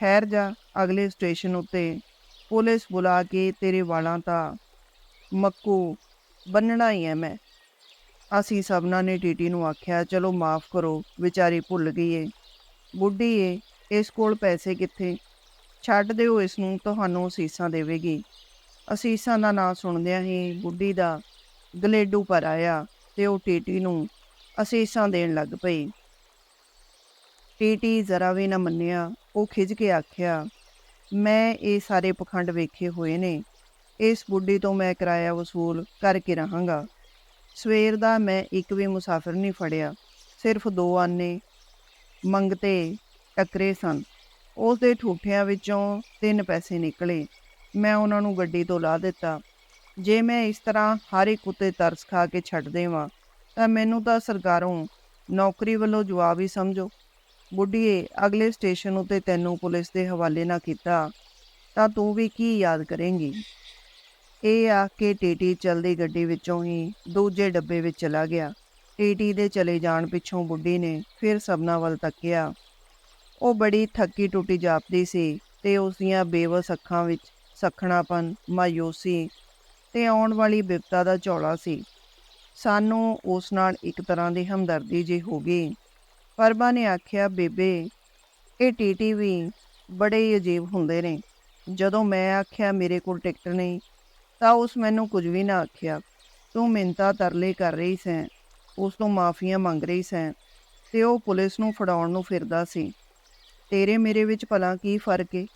ਠਹਿਰ ਜਾ, ਅਗਲੇ ਸਟੇਸ਼ਨ ਉੱਤੇ। ਪੁਲਿਸ ਬੁਲਾ ਕੇ ਤੇਰੇ ਵਾਲਾਂ ਤਾਂ ਮੱਕੂ ਬੰਨਣਾ ਹੀ ਹੈ ਮੈਂ। ਅਸੀਂ ਸਭਨਾਂ ਨੇ ਟੀਟੀ ਨੂੰ ਆਖਿਆ, ਚਲੋ ਮਾਫ ਕਰੋ, ਵਿਚਾਰੀ ਭੁੱਲ ਗਈ ਏ। ਬੁੱਢੀ ਏ, ਇਸ ਕੋਲ ਪੈਸੇ ਕਿੱਥੇ? ਛੱਡ ਦਿਓ ਇਸ ਨੂੰ, ਤੁਹਾਨੂੰ ਅਸੀਸਾਂ ਦੇਵੇਗੀ। ਅਸੀਸਾਂ ਦਾ ਨਾਂ ਸੁਣਦਿਆਂ ਹੀ ਬੁੱਢੀ ਦਾ ਗਲੇਡੂ ਪਰ ਆਇਆ ਤੇ ਉਹ ਟੀਟੀ ਨੂੰ ਅਸੀਸਾਂ ਦੇਣ ਲੱਗ ਪਈ। ਟੀਟੀ ਜ਼ਰਾ ਵੀ ਨਾ ਮੰਨਿਆ ਉਹ ਖਿੱਚ ਕੇ ਆਖਿਆ, ਮੈਂ ਇਹ ਸਾਰੇ ਪਖੰਡ ਵੇਖੇ ਹੋਏ ਨੇ। ਇਸ ਬੁੱਢੀ ਤੋਂ ਮੈਂ ਕਿਰਾਇਆ ਵਸੂਲ ਕਰਕੇ ਰਹਾਂਗਾ। ਸਵੇਰ ਦਾ ਮੈਂ ਇੱਕ ਵੀ ਮੁਸਾਫ਼ਰ ਨਹੀਂ ਫੜਿਆ। ਸਿਰਫ ਦੋ ਆਨੇ ਮੰਗਤੇ ਟੱਕਰੇ ਸਨ। ਉਸ ਦੇ ਠੂਠਿਆਂ ਵਿੱਚੋਂ ਤਿੰਨ ਪੈਸੇ ਨਿਕਲੇ। ਮੈਂ ਉਹਨਾਂ ਨੂੰ ਗੱਡੀ ਤੋਂ ਲਾ ਦਿੱਤਾ। ਜੇ ਮੈਂ ਇਸ ਤਰ੍ਹਾਂ ਹਰ ਇੱਕ ਉੱਤੇ ਤਰਸ ਖਾ ਕੇ ਛੱਡ ਦੇਵਾਂ, ਤਾਂ ਮੈਨੂੰ ਤਾਂ ਸਰਕਾਰੋਂ ਨੌਕਰੀ ਵੱਲੋਂ ਜਵਾਬ ਹੀ ਸਮਝੋ। ਬੁੱਢੀਏ ਅਗਲੇ ਸਟੇਸ਼ਨ ਉਤੇ ਤੈਨੂੰ ਪੁਲਿਸ ਦੇ ਹਵਾਲੇ ਨਾ ਕੀਤਾ, ਤਾਂ ਤੂੰ ਵੀ ਕੀ ਯਾਦ ਕਰੇਂਗੀ? ਇਹ ਆ ਕੇ ਟੀਟੀ ਚਲਦੀ ਗੱਡੀ ਵਿੱਚੋਂ ਹੀ ਦੂਜੇ ਡੱਬੇ ਵਿੱਚ ਚਲਾ ਗਿਆ। ਟੀਟੀ ਦੇ ਚਲੇ ਜਾਣ ਪਿੱਛੋਂ ਬੁੱਢੀ ਨੇ ਫਿਰ ਸਭਨਾ ਵੱਲ ਤੱਕਿਆ। ਉਹ ਬੜੀ ਥੱਕੀ ਟੁੱਟੀ ਜਾਪਦੀ ਸੀ ਤੇ ਉਸ ਦੀਆਂ ਬੇਵਸ ਅੱਖਾਂ ਵਿੱਚ ਸਖਣਾਪਨ, ਮਾਯੂਸੀ ਤੇ ਆਉਣ ਵਾਲੀ ਬਿਪਤਾ ਦਾ ਝੋਲਾ ਸੀ। ਸਾਨੂੰ ਉਸ ਨਾਲ ਇੱਕ ਤਰ੍ਹਾਂ ਦੀ ਹਮਦਰਦੀ ਜੀ ਹੋ ਗਈ। ਪਰਬਾ ਨੇ ਆਖਿਆ, ਬੇਬੇ, ਇਹ ਟੀਟੀ ਵੀ ਬੜੇ ਹੀ ਅਜੀਬ ਹੁੰਦੇ ਨੇ। ਜਦੋਂ ਮੈਂ ਆਖਿਆ, ਮੇਰੇ ਕੋਲ ਟਿਕਟ ਨਹੀਂ, ਤਾਂ ਉਸ ਮੈਨੂੰ ਕੁਝ ਵੀ ਨਾ ਆਖਿਆ। ਤੂੰ ਮਿੰਤਾ ਤਰਲੇ ਕਰ ਰਹੀ ਸੈਂ, ਉਸ ਤੋਂ ਮਾਫੀਆਂ ਮੰਗ ਰਹੀ ਸੈਂ, ਤੇ ਉਹ ਪੁਲਿਸ ਨੂੰ ਫੜਾਉਣ ਨੂੰ ਫਿਰਦਾ ਸੀ। ਤੇਰੇ ਮੇਰੇ ਵਿੱਚ ਭਲਾ ਕੀ ਫ਼ਰਕ ਏ?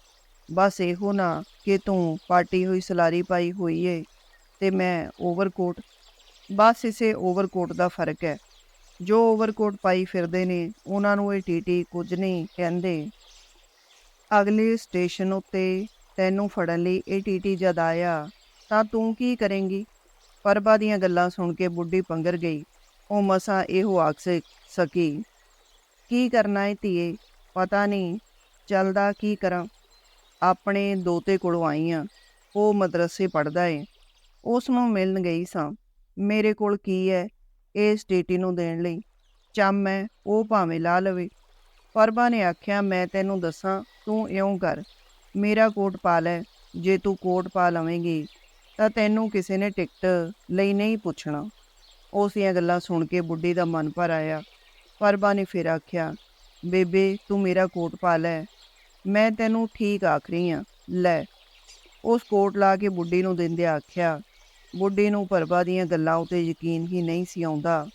ਬਸ ਇਹੋ ਨਾ ਕਿ ਤੂੰ ਪਾਰਟੀ ਹੋਈ, ਸਲਾਰੀ ਪਾਈ ਹੋਈ ਏ, ਤੇ ਮੈਂ ਓਵਰਕੋਟ, ਬਸ ਇਸੇ ਓਵਰਕੋਟ ਦਾ ਫ਼ਰਕ ਹੈ। ਜੋ ਓਵਰਕੋਟ ਪਾਈ ਫਿਰਦੇ ਨੇ, ਉਹਨਾਂ ਨੂੰ ਇਹ ਟੀਟੀ ਕੁਝ ਨਹੀਂ ਕਹਿੰਦੇ। ਅਗਲੇ ਸਟੇਸ਼ਨ ਉੱਤੇ ਤੈਨੂੰ ਫੜਨ ਲਈ ਇਹ ਟੀਟੀ ਜਦ ਆਇਆ, ਤਾਂ ਤੂੰ ਕੀ ਕਰੇਂਗੀ? ਪਰਬਾ ਦੀਆਂ ਗੱਲਾਂ ਸੁਣ ਕੇ ਬੁੱਢੀ ਪੰਗਰ ਗਈ। ਉਹ ਮਸਾ ਇਹੋ ਆਖ ਸਕੀ, ਕੀ ਕਰਨਾ ਏ ਧੀਏ? ਪਤਾ ਨਹੀਂ, ਚੱਲਦਾ ਕੀ ਕਰਾਂ? ਆਪਣੇ ਦੋਤੇ ਕੋਲੋਂ ਆਈ ਆਂ, ਉਹ ਮਦਰਸੇ ਪੜ੍ਹਦਾ ਏ। ਉਸ ਨੂੰ ਮਿਲਣ ਗਈ ਸਾਂ। ਮੇਰੇ ਕੋਲ ਕੀ ਹੈ ਇਸ ਡੇਟੀ ਨੂੰ ਦੇਣ ਲਈ। ਚੰਮ ਹੈ ਉਹ ਭਾਵੇਂ ਲਾ ਲਵੇ। ਪਰਬਾ ਨੇ ਆਖਿਆ, ਮੈਂ ਤੈਨੂੰ ਦੱਸਾਂ, ਤੂੰ ਇਉਂ ਕਰ। ਮੇਰਾ ਕੋਟ ਪਾ ਲੈ। ਜੇ ਤੂੰ ਕੋਟ ਪਾ ਲਵੇਂਗੀ, ਤਾਂ ਤੈਨੂੰ ਕਿਸੇ ਨੇ ਟਿਕਟ ਲਈ ਨਹੀਂ ਪੁੱਛਣਾ। ਉਸ ਦੀਆਂ ਗੱਲਾਂ ਸੁਣ ਕੇ ਬੁੱਢੀ ਦਾ ਮਨ ਭਰ ਆਇਆ। ਪਰਬਾ ਨੇ ਫਿਰ ਆਖਿਆ, ਬੇਬੇ, ਤੂੰ ਮੇਰਾ ਕੋਟ ਪਾ ਲੈ। ਮੈਂ ਤੈਨੂੰ ਠੀਕ ਆਖ ਰਹੀ ਆ। ਲੈ। ਉਸ ਕੋਟ ਲਾ ਕੇ ਬੁੱਢੀ ਨੂੰ ਦਿੰਦੇ ਆਖਿਆ ਬੁੱਢੀ ਨੂੰ ਪਰਬਾ ਦੀਆਂ ਗੱਲਾਂ ਉਤੇ ਯਕੀਨ ਹੀ ਨਹੀਂ ਸੀ ਆਉਂਦਾ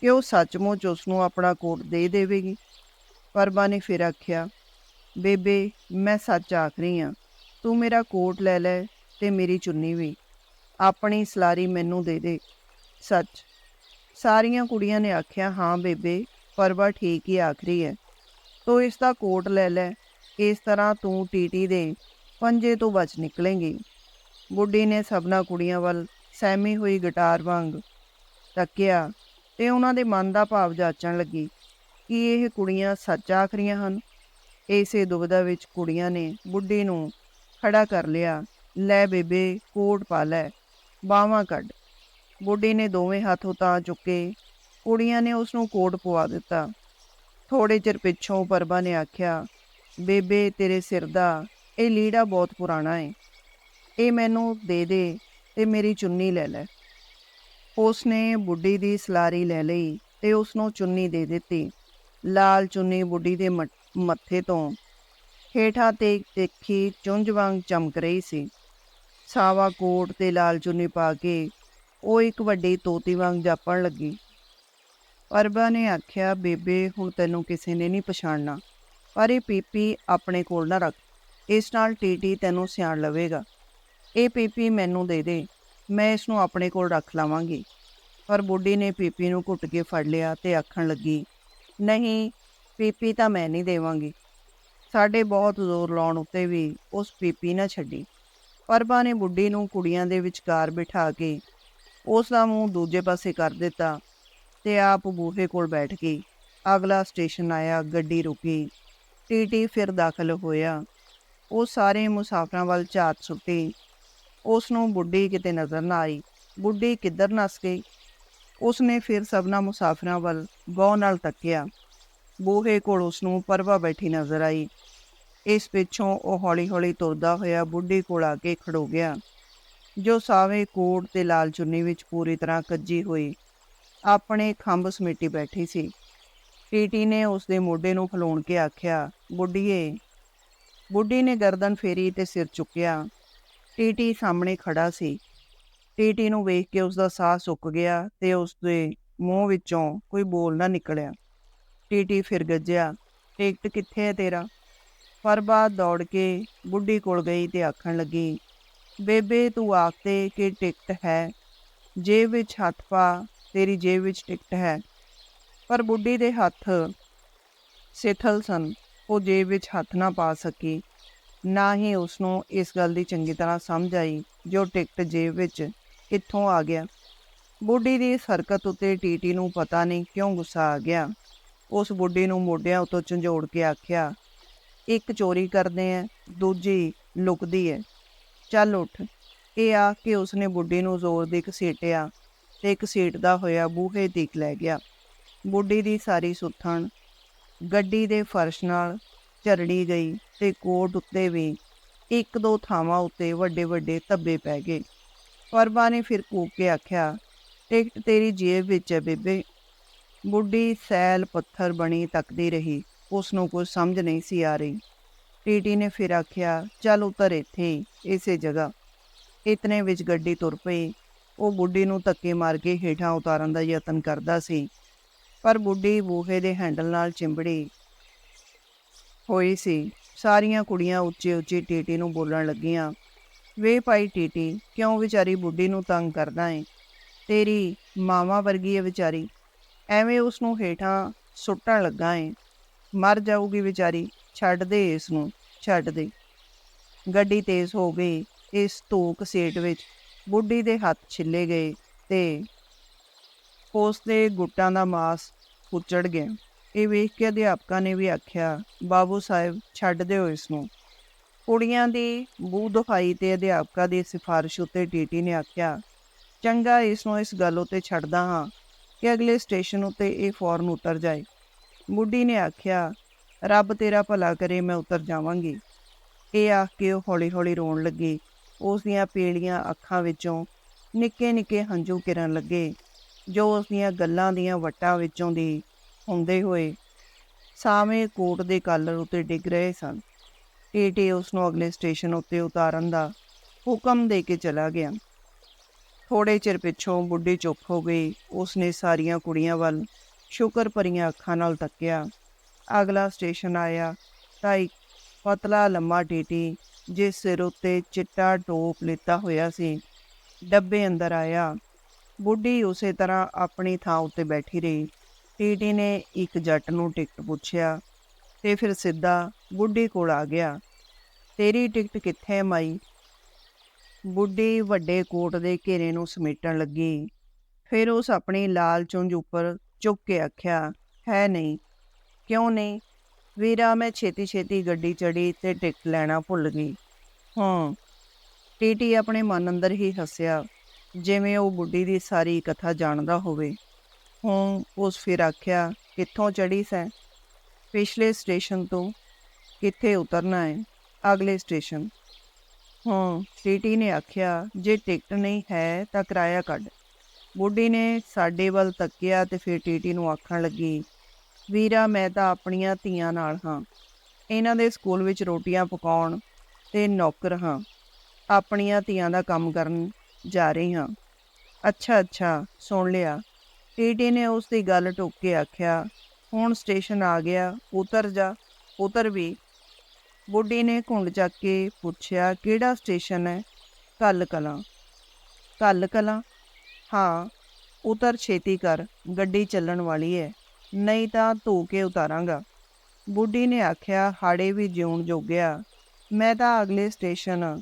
ਕਿ ਉਹ ਸੱਚਮੁੱਚ ਉਸ ਨੂੰ ਆਪਣਾ ਕੋਟ ਦੇ ਦੇਵੇਗੀ। ਪਰਬਾ ਨੇ ਫਿਰ ਆਖਿਆ, ਬੇਬੇ, ਮੈਂ ਸੱਚ ਆਖ ਰਹੀ ਹਾਂ। ਤੂੰ ਮੇਰਾ ਕੋਟ ਲੈ ਲੈ ਤੇ ਮੇਰੀ ਚੁੰਨੀ ਵੀ। ਆਪਣੀ ਸਲਾਰੀ ਮੈਨੂੰ ਦੇ ਦੇ। ਸੱਚ। ਸਾਰੀਆਂ ਕੁੜੀਆਂ ਨੇ ਆਖਿਆ, ਹਾਂ ਬੇਬੇ, ਪਰਬਾ ਠੀਕ ਹੀ ਆਖ ਰਹੀ ਹੈ। ਤੂੰ ਇਸ ਦਾ ਕੋਟ ਲੈ ਲੈ। ਇਸ ਤਰ੍ਹਾਂ ਤੂੰ ਟੀਟੀ ਦੇ ਪੰਜੇ ਤੋਂ ਬਚ ਨਿਕਲੇਂਗੀ। ਬੁੱਢੀ ਨੇ ਸਭਨਾ ਕੁੜੀਆਂ ਵੱਲ ਸਹਿਮੀ ਹੋਈ ਗਿਟਾਰ ਵਾਂਗ ਤੱਕਿਆ ਤੇ ਉਹਨਾਂ ਦੇ ਮਨ ਦਾ ਭਾਵ ਜਾਚਣ ਲੱਗੀ ਕਿ ਇਹ ਕੁੜੀਆਂ ਸੱਚ ਆਖ ਰਹੀਆਂ ਹਨ। ਇਸੇ ਦੁਬਿਧਾ ਵਿੱਚ ਕੁੜੀਆਂ ਨੇ ਬੁੱਢੀ ਨੂੰ ਖੜਾ ਕਰ ਲਿਆ। ਲੈ ਬੇਬੇ, ਕੋਟ ਪਾ ਲੈ, ਬਾਹਾਂ ਕੱਢ। ਬੁੱਢੀ ਨੇ ਦੋਵੇਂ ਹੱਥ ਉਤਾਂ ਚੁੱਕੇ। ਕੁੜੀਆਂ ਨੇ ਉਸ ਨੂੰ ਕੋਟ ਪਵਾ ਦਿੱਤਾ। ਥੋੜੇ ਚਿਰ ਪਿੱਛੋਂ ਪਰਬਾ ਨੇ ਆਖਿਆ, ਬੇਬੇ, ਤੇਰੇ ਸਿਰ ਦਾ ਇਹ ਲੀੜਾ ਬਹੁਤ ਪੁਰਾਣਾ ਹੈ ਇਹ ਮੈਨੂੰ ਦੇ ਦੇ ਤੇ ਮੇਰੀ ਚੁੰਨੀ ਲੈ ਲੈ। ਉਸ ਨੇ ਬੁੱਢੀ ਦੀ ਸਲਾਰੀ ਲੈ ਲਈ ਤੇ ਉਸ ਨੂੰ ਚੁੰਨੀ ਦੇ ਦਿੱਤੀ। ਲਾਲ ਚੁੰਨੀ ਬੁੱਢੀ ਦੇ ਮ- ਮੱਥੇ ਤੋਂ ਹੇਠਾਂ ਤੇ ਤਿੱਖੀ ਚੁੰਝ ਵਾਂਗ ਚਮਕ ਰਹੀ ਸੀ। ਸਾਵਾ ਕੋਟ ਤੇ ਲਾਲ ਚੁੰਨੀ ਪਾ ਕੇ ਉਹ ਇੱਕ ਵੱਡੀ ਤੋਤੀ ਵਾਂਗ ਜਾਪਣ ਲੱਗੀ। ਪਰਬਾ ਨੇ ਆਖਿਆ, ਬੇਬੇ, ਹੁਣ ਤੈਨੂੰ ਕਿਸੇ ਨੇ ਨਹੀਂ ਪਛਾਣਨਾ। ਪਰ ਇਹ ਪੀਪੀ ਆਪਣੇ ਕੋਲ ਨਾ ਰੱਖ। ਇਸ ਨਾਲ ਟੀਟੀ ਤੈਨੂੰ ਸਿਆਣ ਲਵੇਗਾ। ਇਹ ਪੀਪੀ ਮੈਨੂੰ ਦੇ ਦੇ, ਮੈਂ ਇਸ ਨੂੰ ਆਪਣੇ ਕੋਲ ਰੱਖ ਲਾਵਾਂਗੀ। ਪਰ ਬੁੱਢੀ ਨੇ ਪੀਪੀ ਨੂੰ ਘੁੱਟ ਕੇ ਫੜ ਲਿਆ ਤੇ ਆਖਣ ਲੱਗੀ, ਨਹੀਂ, ਪੀਪੀ ਤਾਂ ਮੈਂ ਨਹੀਂ ਦੇਵਾਂਗੀ। ਸਾਡੇ ਬਹੁਤ ਜ਼ੋਰ ਲਾਉਣ ਉੱਤੇ ਵੀ ਉਸ ਪੀਪੀ ਨਾ ਛੱਡੀ। ਪਰਬਾ ਨੇ ਬੁੱਢੀ ਨੂੰ ਕੁੜੀਆਂ ਦੇ ਵਿਚਕਾਰ ਬਿਠਾ ਕੇ ਉਸ ਦਾ ਮੂੰਹ ਦੂਜੇ ਪਾਸੇ ਕਰ ਦਿੱਤਾ ਤੇ ਆਪ ਬੂਹੇ ਕੋਲ ਬੈਠ ਗਈ। ਅਗਲਾ ਸਟੇਸ਼ਨ ਆਇਆ, ਗੱਡੀ ਰੁਕੀ। ਟੀਟੀ ਫਿਰ ਦਾਖਲ ਹੋਇਆ। ਉਹ ਸਾਰੇ ਮੁਸਾਫਰਾਂ ਵੱਲ ਝਾਤ ਸੁੱਟੀ। ਉਸ ਨੂੰ ਬੁੱਢੀ ਕਿਤੇ ਨਜ਼ਰ ਨਾ ਆਈ। ਬੁੱਢੀ ਕਿੱਧਰ ਨਸ ਗਈ? ਉਸ ਨੇ ਫਿਰ ਸਭਨਾ ਮੁਸਾਫਰਾਂ ਵੱਲ ਗੌਰ ਨਾਲ ਤੱਕਿਆ। ਬੂਹੇ ਕੋਲ ਉਸ ਨੂੰ ਪਰਵਾ ਬੈਠੀ ਨਜ਼ਰ ਆਈ। ਇਸ ਪਿੱਛੋਂ ਉਹ ਹੌਲੀ-ਹੌਲੀ ਤੁਰਦਾ ਹੋਇਆ ਬੁੱਢੀ ਕੋਲ ਆ ਕੇ ਖੜੋ ਗਿਆ, ਜੋ ਸਾਵੇਂ ਕੋਟ ਤੇ ਲਾਲ ਚੁੰਨੀ ਵਿੱਚ ਪੂਰੀ ਤਰ੍ਹਾਂ ਕੱਜੀ ਹੋਈ, ਆਪਣੇ ਖੰਭ ਸਮੇਟੀ ਬੈਠੀ ਸੀ। ਟੀਟੀ ਨੇ ਉਸ ਦੇ ਮੋਢੇ ਨੂੰ ਖਲੋਣ ਕੇ ਆਖਿਆ, ਬੁੱਢੀਏ। ਬੁੱਢੀ ਨੇ ਗਰਦਨ ਫੇਰੀ ਤੇ ਸਿਰ ਚੁੱਕਿਆ। ਟੀਟੀ ਸਾਹਮਣੇ ਖੜਾ ਸੀ। ਟੀਟੀ ਨੂੰ ਵੇਖ ਕੇ ਉਸ ਦਾ ਸਾਹ ਸੁੱਕ ਗਿਆ ਤੇ ਉਸ ਦੇ ਮੂੰਹ ਵਿੱਚੋਂ ਕੋਈ ਬੋਲ ਨਾ ਨਿਕਲਿਆ। ਟੀਟੀ ਫਿਰ ਗੱਜਿਆ, ਟਿਕਟ ਕਿੱਥੇ ਹੈ ਤੇਰਾ? ਪਰਬਾ ਦੌੜ ਕੇ ਬੁੱਢੀ ਕੋਲ ਗਈ ਤੇ ਆਖਣ ਲੱਗੀ, ਬੇਬੇ, ਤੂੰ ਆਖਤੇ ਕਿ ਟਿਕਟ ਹੈ। ਜੇਬ ਵਿੱਚ ਹੱਥ ਪਾ, ਤੇਰੀ ਜੇਬ ਵਿੱਚ ਟਿਕਟ ਹੈ। ਪਰ ਬੁੱਢੀ ਦੇ ਹੱਥ ਸਿਥਲ ਸਨ, ਉਹ ਜੇਬ ਵਿੱਚ ਹੱਥ ਨਾ ਪਾ ਸਕੀ। ਨਾ ਹੀ ਉਸ ਨੂੰ ਇਸ ਗੱਲ ਦੀ ਚੰਗੀ ਤਰ੍ਹਾਂ ਸਮਝ ਆਈ ਜੋ ਟਿਕਟ ਜੇਬ ਵਿੱਚ ਕਿੱਥੋਂ ਆ ਗਿਆ। ਬੁੱਢੀ ਦੀ ਇਸ ਹਰਕਤ ਉੱਤੇ ਟੀਟੀ ਨੂੰ ਪਤਾ ਨਹੀਂ ਕਿਉਂ ਗੁੱਸਾ ਆ ਗਿਆ। ਉਸ ਬੁੱਢੀ ਨੂੰ ਮੋਢਿਆਂ ਉੱਤੋਂ ਝੰਜੋੜ ਕੇ ਆਖਿਆ, ਇੱਕ ਚੋਰੀ ਕਰਦੇ ਆ ਦੂਜੀ ਲੁਕਦੀ ਹੈ ਚੱਲ ਉੱਠ। ਇਹ ਆ ਕਿ ਉਸਨੇ ਬੁੱਢੀ ਨੂੰ ਜ਼ੋਰ ਦੇ ਘਸੀਟਿਆ ਤੇ ਘਸੀਟਦਾ ਹੋਇਆ ਬੂਹੇ ਤੀਕ ਲੈ ਗਿਆ। ਬੁੱਢੀ ਦੀ ਸਾਰੀ ਸੁੱਥਣ ਗੱਡੀ ਦੇ ਫਰਸ਼ ਨਾਲ ਝਰੜੀ ਗਈ ਤੇ ਕੋਟ ਉੱਤੇ ਵੀ ਇੱਕ ਦੋ ਥਾਵਾਂ ਉੱਤੇ ਵੱਡੇ ਵੱਡੇ ਧੱਬੇ ਪੈ ਗਏ। ਪਰਬਾ ਨੇ ਫਿਰ ਕੂਕ ਕੇ ਆਖਿਆ ਟਿਕਟ ਤੇਰੀ ਜੇਬ ਵਿੱਚ ਹੈ ਬੇਬੇ। ਬੁੱਢੀ ਸੈਲ ਪੱਥਰ ਬਣੀ ਤੱਕਦੀ ਰਹੀ ਉਸ ਨੂੰ ਕੁਝ ਸਮਝ ਨਹੀਂ ਸੀ ਆ ਰਹੀ। ਟੀਟੀ ਨੇ ਫਿਰ ਆਖਿਆ, ਚੱਲ ਉਤਰ ਇੱਥੇ ਇਸੇ ਜਗ੍ਹਾ। ਇਤਨੇ ਵਿੱਚ ਗੱਡੀ ਤੁਰ ਪਈ। ਉਹ ਬੁੱਢੀ ਨੂੰ ਧੱਕੇ ਮਾਰ ਕੇ ਹੇਠਾਂ ਉਤਾਰਨ ਦਾ ਯਤਨ ਕਰਦਾ ਸੀ। ਪਰ ਬੁੱਢੀ ਬੂਹੇ ਦੇ ਹੈਂਡਲ ਨਾਲ ਚਿੰਬੜੀ ਹੋਈ ਸੀ। ਸਾਰੀਆਂ ਕੁੜੀਆਂ ਉੱਚੀ ਉੱਚੀ ਟੀਟੀ ਨੂੰ ਬੋਲਣ ਲੱਗੀਆਂ। ਵੇ ਭਾਈ ਟੀਟੀ, ਕਿਉਂ ਵਿਚਾਰੀ ਬੁੱਢੀ ਨੂੰ ਤੰਗ ਕਰਦਾ ਏ? ਤੇਰੀ ਮਾਵਾ ਵਰਗੀ ਹੈ ਵਿਚਾਰੀ। ਐਵੇਂ ਉਸ ਨੂੰ ਹੇਠਾਂ ਸੁੱਟਣ ਲੱਗਾ ਏ। ਮਰ ਜਾਊਗੀ ਵਿਚਾਰੀ, ਛੱਡ ਦੇ ਇਸ ਨੂੰ ਛੱਡ ਦੇ। ਗੱਡੀ ਤੇਜ਼ ਹੋ ਗਈ, ਇਸ ਧੂਕ ਸੇਟ ਵਿੱਚ। ਬੁੱਢੀ ਦੇ ਹੱਥ ਛਿੱਲੇ ਗਏ ਤੇ ਉਸ ਦੇ ਗੁੱਟਾਂ ਦਾ ਮਾਸ ਕੁਚੜ ਗਿਆ। ਇਹ ਵੇਖ ਕੇ ਅਧਿਆਪਕਾਂ ਨੇ ਵੀ ਆਖਿਆ, ਬਾਬੂ ਸਾਹਿਬ, ਛੱਡ ਦਿਓ ਇਸ ਨੂੰ ਕੁੜੀਆਂ ਦੀ ਬੂ ਦਫਾਈ ਤੇ ਅਧਿਆਪਕਾਂ ਦੀ ਸਿਫਾਰਿਸ਼ ਉੱਤੇ ਟੀਟੀ ਨੇ ਆਖਿਆ, ਚੰਗਾ ਇਸ ਨੂੰ ਇਸ ਗੱਲ ਉੱਤੇ ਛੱਡਦਾ ਹਾਂ ਕਿ ਅਗਲੇ ਸਟੇਸ਼ਨ ਉੱਤੇ ਇਹ ਫੌਰਨ ਉਤਰ ਜਾਏ। ਬੁੱਢੀ ਨੇ ਆਖਿਆ, ਰੱਬ ਤੇਰਾ ਭਲਾ ਕਰੇ, ਮੈਂ ਉਤਰ ਜਾਵਾਂਗੀ। ਇਹ ਆਖ ਕੇ ਉਹ ਹੌਲੀ-ਹੌਲੀ ਰੋਣ ਲੱਗੀ। ਉਸ ਦੀਆਂ ਪੀਲੀਆਂ ਅੱਖਾਂ ਵਿੱਚੋਂ ਨਿੱਕੇ-ਨਿੱਕੇ ਹੰਝੂ ਕਿਰਨ ਲੱਗੇ, ਜੋ ਉਸ ਦੀਆਂ ਗੱਲਾਂ ਦੀਆਂ ਵੱਟਾਂ ਵਿੱਚੋਂ ਦੀ ਹੁੰਦੇ ਹੋਏ ਸਾਵੇਂ ਕੋਟ ਦੇ ਕਾਲਰ ਉੱਤੇ ਡਿੱਗ ਰਹੇ ਸਨ। ਟੀਟੀ ਉਸ ਨੂੰ ਅਗਲੇ ਸਟੇਸ਼ਨ ਉੱਤੇ ਉਤਾਰਨ ਦਾ ਹੁਕਮ ਦੇ ਕੇ ਚਲਾ ਗਿਆ। ਥੋੜੇ ਚਿਰ ਪਿੱਛੋਂ ਬੁੱਢੀ ਚੁੱਪ ਹੋ ਗਈ। ਉਸਨੇ ਸਾਰੀਆਂ ਕੁੜੀਆਂ ਵੱਲ ਸ਼ੁਕਰ ਭਰੀਆਂ ਅੱਖਾਂ ਨਾਲ ਤੱਕਿਆ। ਅਗਲਾ ਸਟੇਸ਼ਨ ਆਇਆ ਤਾਂ ਇੱਕ ਪਤਲਾ ਲੰਮਾ ਟੀਟੀ ਜਿਸ ਸਿਰ ਉੱਤੇ ਚਿੱਟਾ ਟੋਪ ਲਿੱਤਾ ਹੋਇਆ ਸੀ, ਡੱਬੇ ਅੰਦਰ ਆਇਆ। ਬੁੱਢੀ ਉਸੇ ਤਰ੍ਹਾਂ ਆਪਣੀ ਥਾਂ ਉੱਤੇ ਬੈਠੀ ਰਹੀ। ਟੀਟੀ ਨੇ ਇੱਕ ਜੱਟ ਨੂੰ ਟਿਕਟ ਪੁੱਛਿਆ ਤੇ ਫਿਰ ਸਿੱਧਾ ਬੁੱਢੀ ਕੋਲ ਆ ਗਿਆ। ਤੇਰੀ ਟਿਕਟ ਕਿੱਥੇ ਹੈ ਮਾਈ? ਬੁੱਢੀ ਵੱਡੇ ਕੋਟ ਦੇ ਘੇਰੇ ਨੂੰ ਸਮੇਟਣ ਲੱਗੀ। ਫਿਰ ਉਸ ਆਪਣੀ ਲਾਲ ਚੁੰਝ ਉੱਪਰ ਚੁੱਕ ਕੇ ਆਖਿਆ, ਹੈ ਨਹੀਂ। ਕਿਉਂ ਨਹੀਂ? ਵੀਰਾ, ਮੈਂ ਛੇਤੀ ਛੇਤੀ ਗੱਡੀ ਚੜੀ ਤੇ ਟਿਕਟ ਲੈਣਾ ਭੁੱਲ ਗਈ। ਹਾਂ। ਟੀਟੀ ਆਪਣੇ ਮਨ ਅੰਦਰ ਹੀ ਹੱਸਿਆ, ਜਿਵੇਂ ਉਹ ਬੁੱਢੀ ਦੀ ਸਾਰੀ ਕਥਾ ਜਾਣਦਾ ਹੋਵੇ। ਹੁਣ ਉਸ ਫਿਰ ਆਖਿਆ, ਕਿੱਥੋਂ ਚੜੀ ਸੈਂ ਪਿਛਲੇ ਸਟੇਸ਼ਨ ਤੋਂ ਕਿੱਥੇ ਉਤਰਨਾ ਹੈ? ਅਗਲੇ ਸਟੇਸ਼ਨ। ਹਾਂ ਟੀਟੀ ਨੇ ਆਖਿਆ, ਜੇ ਟਿਕਟ ਨਹੀਂ ਹੈ ਤਾਂ ਕਿਰਾਇਆ ਕੱਢ। ਬੁੱਢੀ ਨੇ ਸਾਡੇ ਵੱਲ ਤੱਕਿਆ ਤੇ ਫਿਰ ਟੀਟੀ ਨੂੰ ਆਖਣ ਲੱਗੀ, ਵੀਰਾ, ਮੈਂ ਤਾਂ ਆਪਣੀਆਂ ਧੀਆਂ ਨਾਲ ਹਾਂ। ਇਹਨਾਂ ਦੇ ਸਕੂਲ ਵਿੱਚ ਰੋਟੀਆਂ ਪਕਾਉਣ ਤੇ ਨੌਕਰ ਹਾਂ। ਆਪਣੀਆਂ ਧੀਆਂ ਦਾ ਕੰਮ ਕਰਨ ਜਾ ਰਹੀ ਹਾਂ। ਅੱਛਾ ਅੱਛਾ, ਸੁਣ ਲਿਆ। ਟੀਟੀ ਨੇ ਉਸ ਦੀ ਗੱਲ ਟੋਕ ਕੇ ਆਖਿਆ, ਹੁਣ ਸਟੇਸ਼ਨ ਆ ਗਿਆ, ਉਤਰ ਜਾ। ਉਤਰ ਵੀ ਬੁੱਢੀ ਨੇ ਘੁੰਡ ਚੱਕ ਕੇ ਪੁੱਛਿਆ, ਕਿਹੜਾ ਸਟੇਸ਼ਨ ਹੈ? ਕੱਲ ਕਲਾਂ। ਕੱਲ ਕਲਾਂ? ਹਾਂ, ਉਤਰ ਛੇਤੀ ਕਰ, ਗੱਡੀ ਚੱਲਣ ਵਾਲੀ ਹੈ, ਨਹੀਂ ਤਾਂ ਧੋ ਕੇ ਉਤਾਰਾਂਗਾ। ਬੁੱਢੀ ਨੇ ਆਖਿਆ, ਹਾੜੇ ਵੀ ਜਿਉਣ ਜੋਗਿਆ, ਮੈਂ ਤਾਂ ਅਗਲੇ ਸਟੇਸ਼ਨ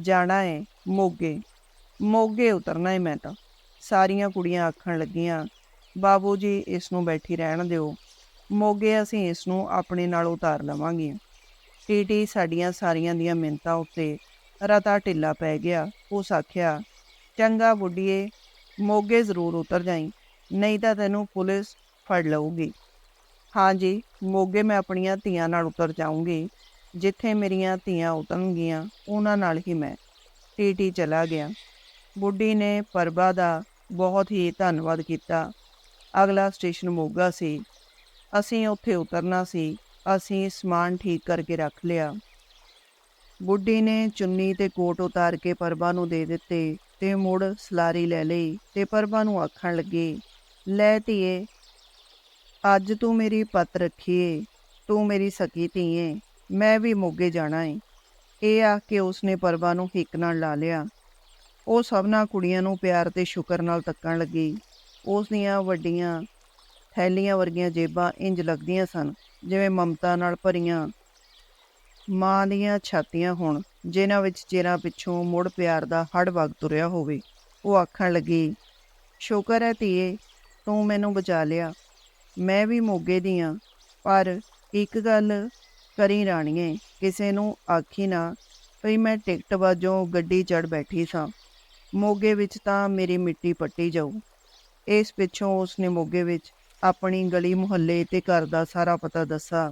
ਜਾਣਾ ਹੈ ਮੋਗੇ ਮੋਗੇ ਉਤਰਨਾ ਹੈ ਮੈਂ ਤਾਂ। ਸਾਰੀਆਂ ਕੁੜੀਆਂ ਆਖਣ ਲੱਗੀਆਂ, ਬਾਬੂ ਜੀ ਇਸ ਨੂੰ ਬੈਠੀ ਰਹਿਣ ਦਿਓ। ਮੋਗੇ ਅਸੀਂ ਇਸ ਨੂੰ ਆਪਣੇ ਨਾਲ ਉਤਾਰ ਲਵਾਂਗੇ। ਟੀਟੀ ਸਾਡੀਆਂ ਸਾਰੀਆਂ ਦੀਆਂ ਮਿੰਤਾਂ ਉੱਤੇ ਰਤਾ ਢਿੱਲਾ ਪੈ ਗਿਆ। ਉਸ ਆਖਿਆ, ਚੰਗਾ ਬੁੱਢੀਏ, ਮੋਗੇ ਜ਼ਰੂਰ ਉਤਰ ਜਾਈ, ਨਹੀਂ ਤਾਂ ਤੈਨੂੰ ਪੁਲਿਸ ਫੜ ਲਊਗੀ। ਹਾਂਜੀ ਮੋਗੇ ਮੈਂ ਆਪਣੀਆਂ ਧੀਆਂ ਨਾਲ ਉਤਰ ਜਾਊਂਗੀ। ਜਿੱਥੇ ਮੇਰੀਆਂ ਧੀਆਂ ਉਤਰਨਗੀਆਂ, ਉਹਨਾਂ ਨਾਲ ਹੀ ਮੈਂ ਟੀਟੀ ਚਲਾ ਗਿਆ। ਬੁੱਢੀ ਨੇ ਪਰਬਾ ਦਾ ਬਹੁਤ ਹੀ ਧੰਨਵਾਦ ਕੀਤਾ। ਅਗਲਾ ਸਟੇਸ਼ਨ ਮੋਗਾ ਸੀ। ਅਸੀਂ ਉੱਥੇ ਉਤਰਨਾ ਸੀ। ਅਸੀਂ ਸਮਾਨ ਠੀਕ ਕਰਕੇ ਰੱਖ ਲਿਆ। ਬੁੱਢੀ ਨੇ ਚੁੰਨੀ ਤੇ ਕੋਟ ਉਤਾਰ ਕੇ ਪਰਬਾ ਨੂੰ ਦੇ ਦਿੱਤੇ ਤੇ ਮੁੜ ਸਲਾਰੀ ਲੈ ਲਈ ਤੇ ਪਰਬਾ ਨੂੰ ਆਖਣ ਲੱਗੀ, ਲੈ ਧੀਏ, ਅੱਜ ਤੂੰ ਮੇਰੀ ਪਤ ਰੱਖੀਏ, ਤੂੰ ਮੇਰੀ ਸਕੀ ਧੀਏ, ਮੈਂ ਵੀ ਮੋਗੇ ਜਾਣਾ ਏ। ਇਹ ਆਖ ਕੇ ਉਸਨੇ ਪਰਬਾ ਨੂੰ ਹਿੱਕ ਨਾਲ ਲਾ ਲਿਆ। ਉਹ ਸਭਨਾ ਕੁੜੀਆਂ ਨੂੰ ਪਿਆਰ ਤੇ ਸ਼ੁਕਰ ਨਾਲ ਤੱਕਣ ਲੱਗੀ। ਉਸ ਦੀਆਂ ਵੱਡੀਆਂ ਥੈਲੀਆਂ ਵਰਗੀਆਂ ਜੇਬਾਂ ਇੰਜ ਲੱਗਦੀਆਂ ਸਨ, ਜਿਵੇਂ ਮਮਤਾ ਨਾਲ ਭਰੀਆਂ ਮਾਂ ਦੀਆਂ ਛਾਤੀਆਂ ਹੋਣ, ਜਿਨ੍ਹਾਂ ਵਿੱਚ ਚਿਹਰਾ ਪਿੱਛੋਂ ਮੁੜ ਪਿਆਰ ਦਾ ਹੜ ਵਗ ਤੁਰਿਆ ਹੋਵੇ। ਉਹ ਆਖਣ ਲੱਗੀ, ਸ਼ੁਕਰ ਹੈ ਧੀਏ, ਤੂੰ ਮੈਨੂੰ ਬਚਾ ਲਿਆ। ਮੈਂ ਵੀ ਮੋਗੇ ਦੀ ਹਾਂ ਪਰ ਇੱਕ ਗੱਲ ਕਰੀ ਰਾਣੀਏ, ਕਿਸੇ ਨੂੰ ਆਖੀ ਨਾ ਭਈ ਮੈਂ ਟਿਕਟ ਵਾਜੋਂ ਗੱਡੀ ਚੜ ਬੈਠੀ ਸਾਂ। ਮੋਗੇ ਵਿੱਚ ਤਾਂ ਮੇਰੀ ਮਿੱਟੀ ਪੱਟੀ ਜਾਊ। ਇਸ ਪਿੱਛੋਂ ਉਸਨੇ ਮੋਗੇ ਵਿੱਚ ਆਪਣੀ ਗਲੀ ਮੁਹੱਲੇ ਤੇ ਘਰ ਦਾ ਸਾਰਾ ਪਤਾ ਦੱਸਾ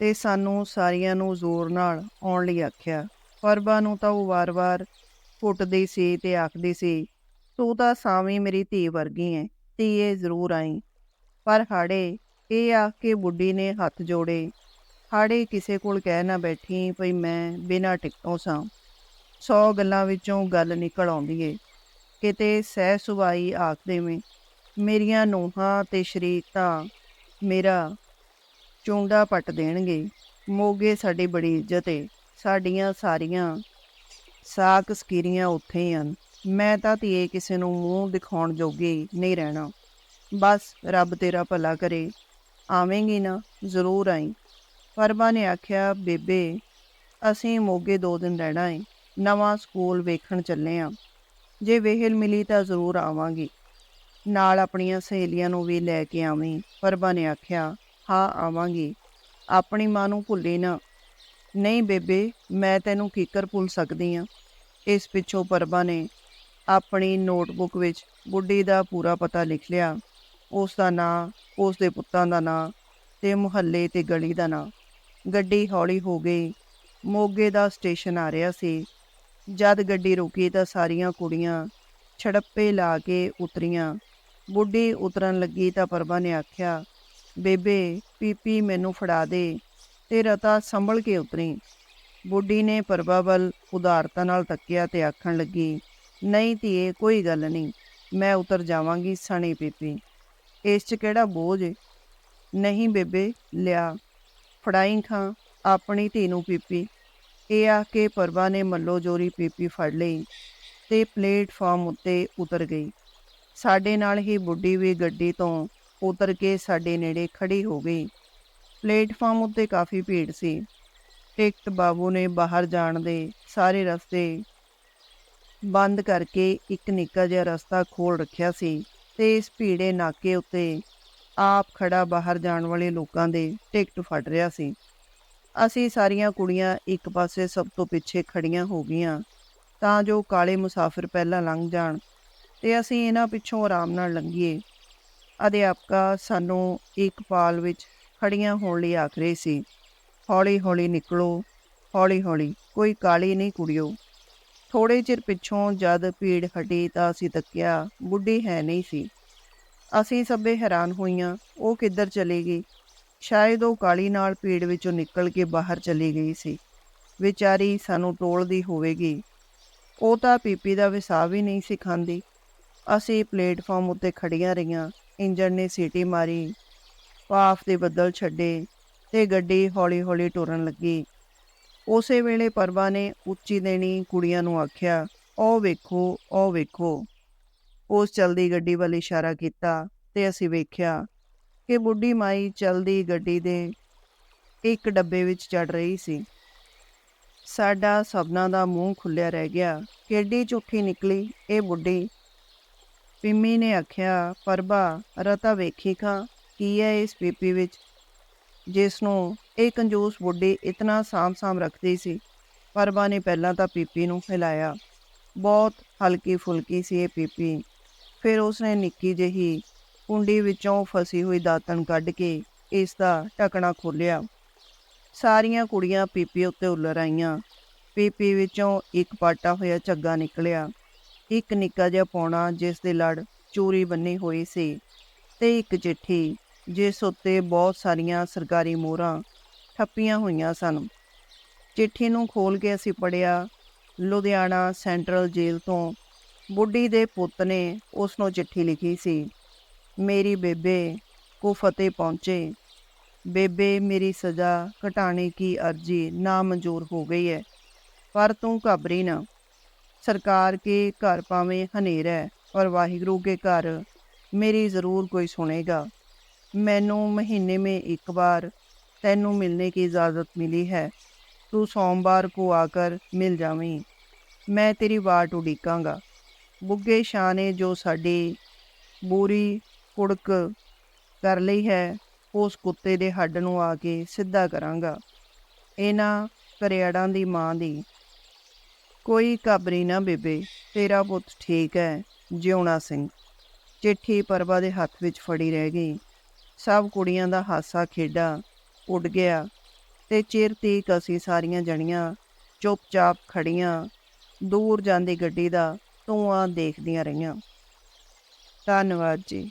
ਤੇ ਸਾਨੂੰ ਸਾਰੀਆਂ ਨੂੰ ਜ਼ੋਰ ਨਾਲ ਆਉਣ ਲਈ ਆਖਿਆ। ਪਰਬਾ ਨੂੰ ਤਾਂ ਉਹ ਵਾਰ-ਵਾਰ ਘੁੱਟਦੀ ਸੀ ਤੇ ਆਖਦੀ ਸੀ, ਤੂੰ ਤਾਂ ਸਾਵੀਂ ਮੇਰੀ ਧੀ ਵਰਗੀ ਐ ਧੀਏ ਜ਼ਰੂਰ ਆਈ। ਪਰ ਹਾੜੇ, ਇਹ ਆਖ ਕੇ ਬੁੱਢੀ ਨੇ ਹੱਥ ਜੋੜੇ। ਹਾੜੇ ਕਿਸੇ ਕੋਲ ਕਹਿ ਨਾ ਬੈਠੀ ਭਈ ਮੈਂ ਬਿਨਾਂ ਟਿਕਟੋਂ ਸਾਂ। ਸੌ ਗੱਲਾਂ ਵਿੱਚੋਂ ਗੱਲ ਨਿਕਲ ਆਉਂਦੀ ਏ। ਕਿਤੇ ਸਹਿ ਸੁਭਾਈ ਆਖ ਦੇਵੇਂ, ਮੇਰੀਆਂ ਨੂੰਹਾਂ ਤੇ ਸ਼ਰੀਕ ਤਾਂ ਮੇਰਾ ਚੁੰਡਾ ਪੱਟ ਦੇਣਗੇ। ਮੋਗੇ ਸਾਡੀ ਬੜੀ ਇੱਜ਼ਤ ਏ, ਸਾਡੀਆਂ ਸਾਰੀਆਂ ਸਾਕ ਸਕੀਰੀਆਂ ਉੱਥੇ ਹੀ ਹਨ। ਮੈਂ ਤਾਂ ਧੀਏ ਕਿਸੇ ਨੂੰ ਮੂੰਹ ਦਿਖਾਉਣ ਜੋਗੀ ਨਹੀਂ ਰਹਿਣਾ। ਬਸ ਰੱਬ ਤੇਰਾ ਭਲਾ ਕਰੇ। ਆਵੇਂਗੀ ਨਾ, ਜ਼ਰੂਰ ਆਈ। ਪਰਬਾ ਨੇ ਆਖਿਆ, ਬੇਬੇ, ਅਸੀਂ ਮੋਗੇ ਦੋ ਦਿਨ ਰਹਿਣਾ ਏ। ਨਵਾਂ ਸਕੂਲ ਵੇਖਣ ਚੱਲੇ ਆਂ। ਜੇ ਵੇਹਲ ਮਿਲੀ ਤਾਂ ਜ਼ਰੂਰ ਆਵਾਂਗੀ। ਨਾਲ ਆਪਣੀਆਂ ਸਹੇਲੀਆਂ ਨੂੰ ਵੀ ਲੈ ਕੇ ਆਵੀਂ ਪਰਬਾ ਨੇ ਆਖਿਆ, ਹਾਂ, ਆਵਾਂਗੀ। ਆਪਣੀ ਮਾਂ ਨੂੰ ਭੁੱਲੀ ਨਾ। ਨਹੀਂ, ਬੇਬੇ, ਮੈਂ ਤੈਨੂੰ ਕਿੱਕਰ ਭੁੱਲ ਸਕਦੀ ਆ। ਇਸ ਪਿੱਛੋਂ ਪਰਬਾ ਨੇ ਆਪਣੀ ਨੋਟਬੁੱਕ ਵਿੱਚ ਬੁੱਢੀ ਦਾ ਪੂਰਾ ਪਤਾ ਲਿਖ ਲਿਆ। ਉਸ ਦਾ ਨਾਂ, ਉਸ ਦੇ ਪੁੱਤਾਂ ਦਾ ਨਾਂ ਤੇ ਮੁਹੱਲੇ ਤੇ ਗਲੀ ਦਾ ਨਾਂ। ਗੱਡੀ ਹੌਲੀ ਹੋ ਗਈ। ਮੋਗੇ ਦਾ ਸਟੇਸ਼ਨ ਆ ਰਿਹਾ ਸੀ। ਜਦ ਗੱਡੀ ਰੁਕੀ ਤਾਂ ਸਾਰੀਆਂ ਕੁੜੀਆਂ ਛੜੱਪੇ ਲਾ ਕੇ ਉਤਰੀਆਂ। ਬੁੱਢੀ ਉਤਰਨ ਲੱਗੀ ਤਾਂ ਪਰਬਾ ਨੇ ਆਖਿਆ, ਬੇਬੇ, ਪੀਪੀ ਮੈਨੂੰ ਫੜਾ ਦੇ ਤੇ ਰਤਾ ਸੰਭਲ ਕੇ ਉਤਰੀ। ਬੁੱਢੀ ਨੇ ਪਰਬਾ ਵੱਲ ਉਦਾਰਤਾ ਨਾਲ ਤੱਕਿਆ ਤੇ ਆਖਣ ਲੱਗੀ, ਨਹੀਂ ਧੀਏ, ਕੋਈ ਗੱਲ ਨਹੀਂ, ਮੈਂ ਉਤਰ ਜਾਵਾਂਗੀ ਸਣੀ ਪੀਪੀ। ਇਸ 'ਚ ਕਿਹੜਾ ਬੋਝ? ਏ ਨਹੀਂ ਬੇਬੇ, ਲਿਆ, ਫੜਾਈ ਖਾਂ ਆਪਣੀ ਧੀ ਨੂੰ ਪੀਪੀ। ਇਹ ਆ ਕੇ ਪਰਵਾ ਨੇ ਮੱਲੋ ਜੋਰੀ ਪੀਪੀ ਫੜ ਲਈ ਤੇ ਪਲੇਟਫਾਰਮ ਉੱਤੇ ਉਤਰ ਗਈ। ਸਾਡੇ ਨਾਲ ਹੀ ਬੁੱਢੀ ਵੀ ਗੱਡੀ ਤੋਂ ਉਤਰ ਕੇ ਸਾਡੇ ਨੇੜੇ ਖੜੀ ਹੋ ਗਈ। ਪਲੇਟਫਾਰਮ ਉੱਤੇ ਕਾਫੀ ਭੀੜ ਸੀ। ਟਿਕਟ ਬਾਬੂ ਨੇ ਬਾਹਰ ਜਾਣ ਦੇ ਸਾਰੇ ਰਸਤੇ ਬੰਦ ਕਰਕੇ ਇੱਕ ਨਿੱਕਾ ਜਿਹਾ ਰਸਤਾ ਖੋਲ ਰੱਖਿਆ ਸੀ ਤੇ ਇਸ ਭੀੜੇ ਨਾਕੇ ਉੱਤੇ ਆਪ ਖੜਾ ਬਾਹਰ ਜਾਣ ਵਾਲੇ ਲੋਕਾਂ ਦੇ ਟਿਕਟ ਫੜ ਰਿਹਾ ਸੀ। ਅਸੀਂ ਸਾਰੀਆਂ ਕੁੜੀਆਂ ਇੱਕ ਪਾਸੇ ਸਭ ਤੋਂ ਪਿੱਛੇ ਖੜੀਆਂ ਹੋ ਗਈਆਂ ਤਾਂ ਜੋ ਕਾਲੇ ਮੁਸਾਫਿਰ ਪਹਿਲਾਂ ਲੰਘ ਜਾਣ ਤੇ ਅਸੀਂ ਇਹਨਾਂ ਪਿੱਛੋਂ ਆਰਾਮ ਨਾਲ ਲੰਘੀਏ। ਅਧਿਆਪਕਾ ਸਾਨੂੰ ਇੱਕ ਪਾਲ ਵਿੱਚ ਖੜੀਆਂ ਹੋਣ ਲਈ ਆਖ ਰਹੀ ਸੀ, ਹੌਲੀ ਹੌਲੀ ਨਿਕਲੋ, ਹੌਲੀ ਹੌਲੀ, ਕੋਈ ਕਾਲੀ ਨਹੀਂ ਕੁੜਿਓ। ਥੋੜੇ ਚਿਰ ਪਿੱਛੋਂ ਜਦ ਭੀੜ ਹਟੀ ਤਾਂ ਅਸੀਂ ਤੱਕਿਆ, ਬੁੱਢੀ ਹੈ ਨਹੀਂ ਸੀ। ਅਸੀਂ ਸਭੇ ਹੈਰਾਨ ਹੋਈਆਂ, ਉਹ ਕਿੱਧਰ ਚਲੀ ਗਈ ਸ਼ਾਇਦ ਉਹ ਕਾਲੀ ਨਾਲ ਭੀੜ ਵਿੱਚੋਂ ਨਿਕਲ ਕੇ ਬਾਹਰ ਚਲੀ ਗਈ ਸੀ। ਵਿਚਾਰੀ ਸਾਨੂੰ ਟੋਲਦੀ ਹੋਵੇਗੀ। ਉਹ ਤਾਂ ਪੀਪੀ ਦਾ ਵਿਸਾਵ ਵੀ ਨਹੀਂ ਸੀ ਖਾਂਦੀ। ਅਸੀਂ ਪਲੇਟਫਾਰਮ ਉੱਤੇ ਖੜੀਆਂ ਰਹੀਆਂ। ਇੰਜਣ ਨੇ ਸੀਟੀ ਮਾਰੀ। ਪਾਫ ਦੇ ਬੱਦਲ ਛੱਡੇ ਤੇ ਗੱਡੀ ਹੌਲੀ-ਹੌਲੀ ਟੁਰਨ ਲੱਗੀ। ਉਸੇ ਵੇਲੇ ਪਰਵਾ ਨੇ ਉੱਚੀ ਦੇਣੀ ਕੁੜੀਆਂ ਨੂੰ ਆਖਿਆ ਉਹ ਵੇਖੋ ਉਹ ਵੇਖੋ। ਉਸ ਚਲਦੀ ਗੱਡੀ ਵੱਲ ਇਸ਼ਾਰਾ ਕੀਤਾ ਤੇ ਅਸੀਂ ਵੇਖਿਆ ਕਿ ਬੁੱਢੀ ਮਾਈ ਚਲਦੀ ਗੱਡੀ ਦੇ ਇੱਕ ਡੱਬੇ ਵਿੱਚ ਚੜ ਰਹੀ ਸੀ। ਸਾਡਾ ਸਭਨਾਂ ਦਾ ਮੂੰਹ ਖੁੱਲਿਆ ਰਹਿ ਗਿਆ। ਕਿੱਡੀ ਝੂਠੀ ਨਿਕਲੀ ਇਹ ਬੁੱਢੀ। ਪਿੰਮੀ ਨੇ ਆਖਿਆ, ਪਰਬਾ, ਰਤਾ ਵੇਖੀ ਖਾਂ, ਕੀ ਹੈ ਇਸ ਪੀਪੀ ਵਿੱਚ? ਜਿਸ ਨੂੰ ਇਹ ਕੰਜੂਸ ਬੁੱਢੀ ਇਤਨਾ ਸਾਮ-ਸਾਮ ਰੱਖਦੀ ਸੀ। ਪਰਬਾ ਨੇ ਪਹਿਲਾਂ ਤਾਂ ਪੀਪੀ ਨੂੰ ਹਿਲਾਇਆ। ਬਹੁਤ ਹਲਕੀ ਫੁਲਕੀ ਸੀ ਇਹ ਪੀਪੀ ਫਿਰ ਉਸਨੇ ਨਿੱਕੀ ਜਿਹੀ ਕੁੰਡੀ ਵਿੱਚੋਂ ਫਸੀ ਹੋਈ ਦਾਤਣ ਕੱਢ ਕੇ ਇਸ ਦਾ ਢੱਕਣਾ ਖੋਲ੍ਹਿਆ। ਸਾਰੀਆਂ ਕੁੜੀਆਂ ਪੀਪੀ ਉੱਤੇ ਉੱਲਰ ਆਈਆਂ। ਪੀਪੀ ਵਿੱਚੋਂ ਇੱਕ ਪਾਟਾ ਹੋਇਆ ਝੱਗਾ ਨਿਕਲਿਆ। ਇੱਕ ਨਿੱਕਾ ਜਿਹਾ ਪੌਣਾ ਜਿਸ ਦੇ ਲੜ ਚੂਰੀ ਬੰਨੀ ਹੋਈ ਸੀ ਤੇ ਇੱਕ ਚਿੱਠੀ ਜਿਸ ਉੱਤੇ ਬਹੁਤ ਸਾਰੀਆਂ ਸਰਕਾਰੀ ਮੋਹਰਾਂ ਠੱਪੀਆਂ ਹੋਈਆਂ ਸਨ। ਚਿੱਠੀ ਨੂੰ ਖੋਲ ਕੇ ਅਸੀਂ ਪੜਿਆ ਲੁਧਿਆਣਾ ਸੈਂਟਰਲ ਜੇਲ੍ਹ ਤੋਂ ਬੁੱਢੀ ਦੇ ਪੁੱਤ ਨੇ ਉਸ ਨੂੰ ਚਿੱਠੀ ਲਿਖੀ ਸੀ। ਮੇਰੀ ਬੇਬੇ ਕੋ ਫਤਿਹ ਪਹੁੰਚੇ। ਬੇਬੇ, ਮੇਰੀ ਸਜ਼ਾ ਘਟਾਣੇ ਕੀ ਅਰਜ਼ੀ ਨਾ ਮਨਜ਼ੂਰ ਹੋ ਗਈ ਹੈ ਪਰ ਤੂੰ ਘਬਰੀ ਨਾ। ਸਰਕਾਰ ਕੇ ਘਰ ਪਾਵੇਂ ਹਨੇਰ ਹੈ ਪਰ ਵਾਹਿਗੁਰੂ ਕੇ ਘਰ ਮੇਰੀ ਜ਼ਰੂਰ ਕੋਈ ਸੁਣੇਗਾ। ਮੈਨੂੰ ਮਹੀਨੇ में ਇੱਕ ਵਾਰ ਤੈਨੂੰ ਮਿਲਨੇ ਕੀ ਇਜਾਜ਼ਤ ਮਿਲੀ ਹੈ। ਤੂੰ ਸੋਮਵਾਰ ਕੋ ਆਕਰ ਮਿਲ ਜਾਵੀਂ। ਮੈਂ ਤੇਰੀ ਵਾਟ ਉਡੀਕਾਂਗਾ। ਬੁੱਗੇ ਸ਼ਾਹ ਨੇ ਜੋ ਸਾਡੀ ਬੂਰੀ ਕੁੜਕ ਕਰ ਲਈ ਹੈ, ਉਸ ਕੁੱਤੇ ਦੇ ਹੱਡ ਨੂੰ ਆ ਕੇ ਸਿੱਧਾ ਕਰਾਂਗਾ। ਇਹਨਾਂ ਕਰਿਆੜਾਂ ਦੀ ਮਾਂ ਦੀ। ਕੋਈ ਘਬਰੀ ਨਾ ਬੇਬੇ, ਤੇਰਾ ਪੁੱਤ ਠੀਕ ਹੈ, ਜਿਉਣਾ ਸਿੰਘ। ਚਿੱਠੀ ਪਰਬਾ ਦੇ ਹੱਥ ਵਿੱਚ ਫੜੀ ਰਹਿ ਗਈ। ਸਭ ਕੁੜੀਆਂ ਦਾ ਹਾਸਾ ਖੇਡਾ ਉੱਡ ਗਿਆ ਤੇ ਚਿਰ ਤੀਕ ਅਸੀਂ ਸਾਰੀਆਂ ਜਣੀਆਂ ਚੁੱਪਚਾਪ ਖੜੀਆਂ, ਦੂਰ ਜਾਂਦੀ ਗੱਡੀ ਦਾ ਧੂਆਂ ਦੇਖਦੀਆਂ ਰਹੀਆਂ। ਧੰਨਵਾਦ ਜੀ।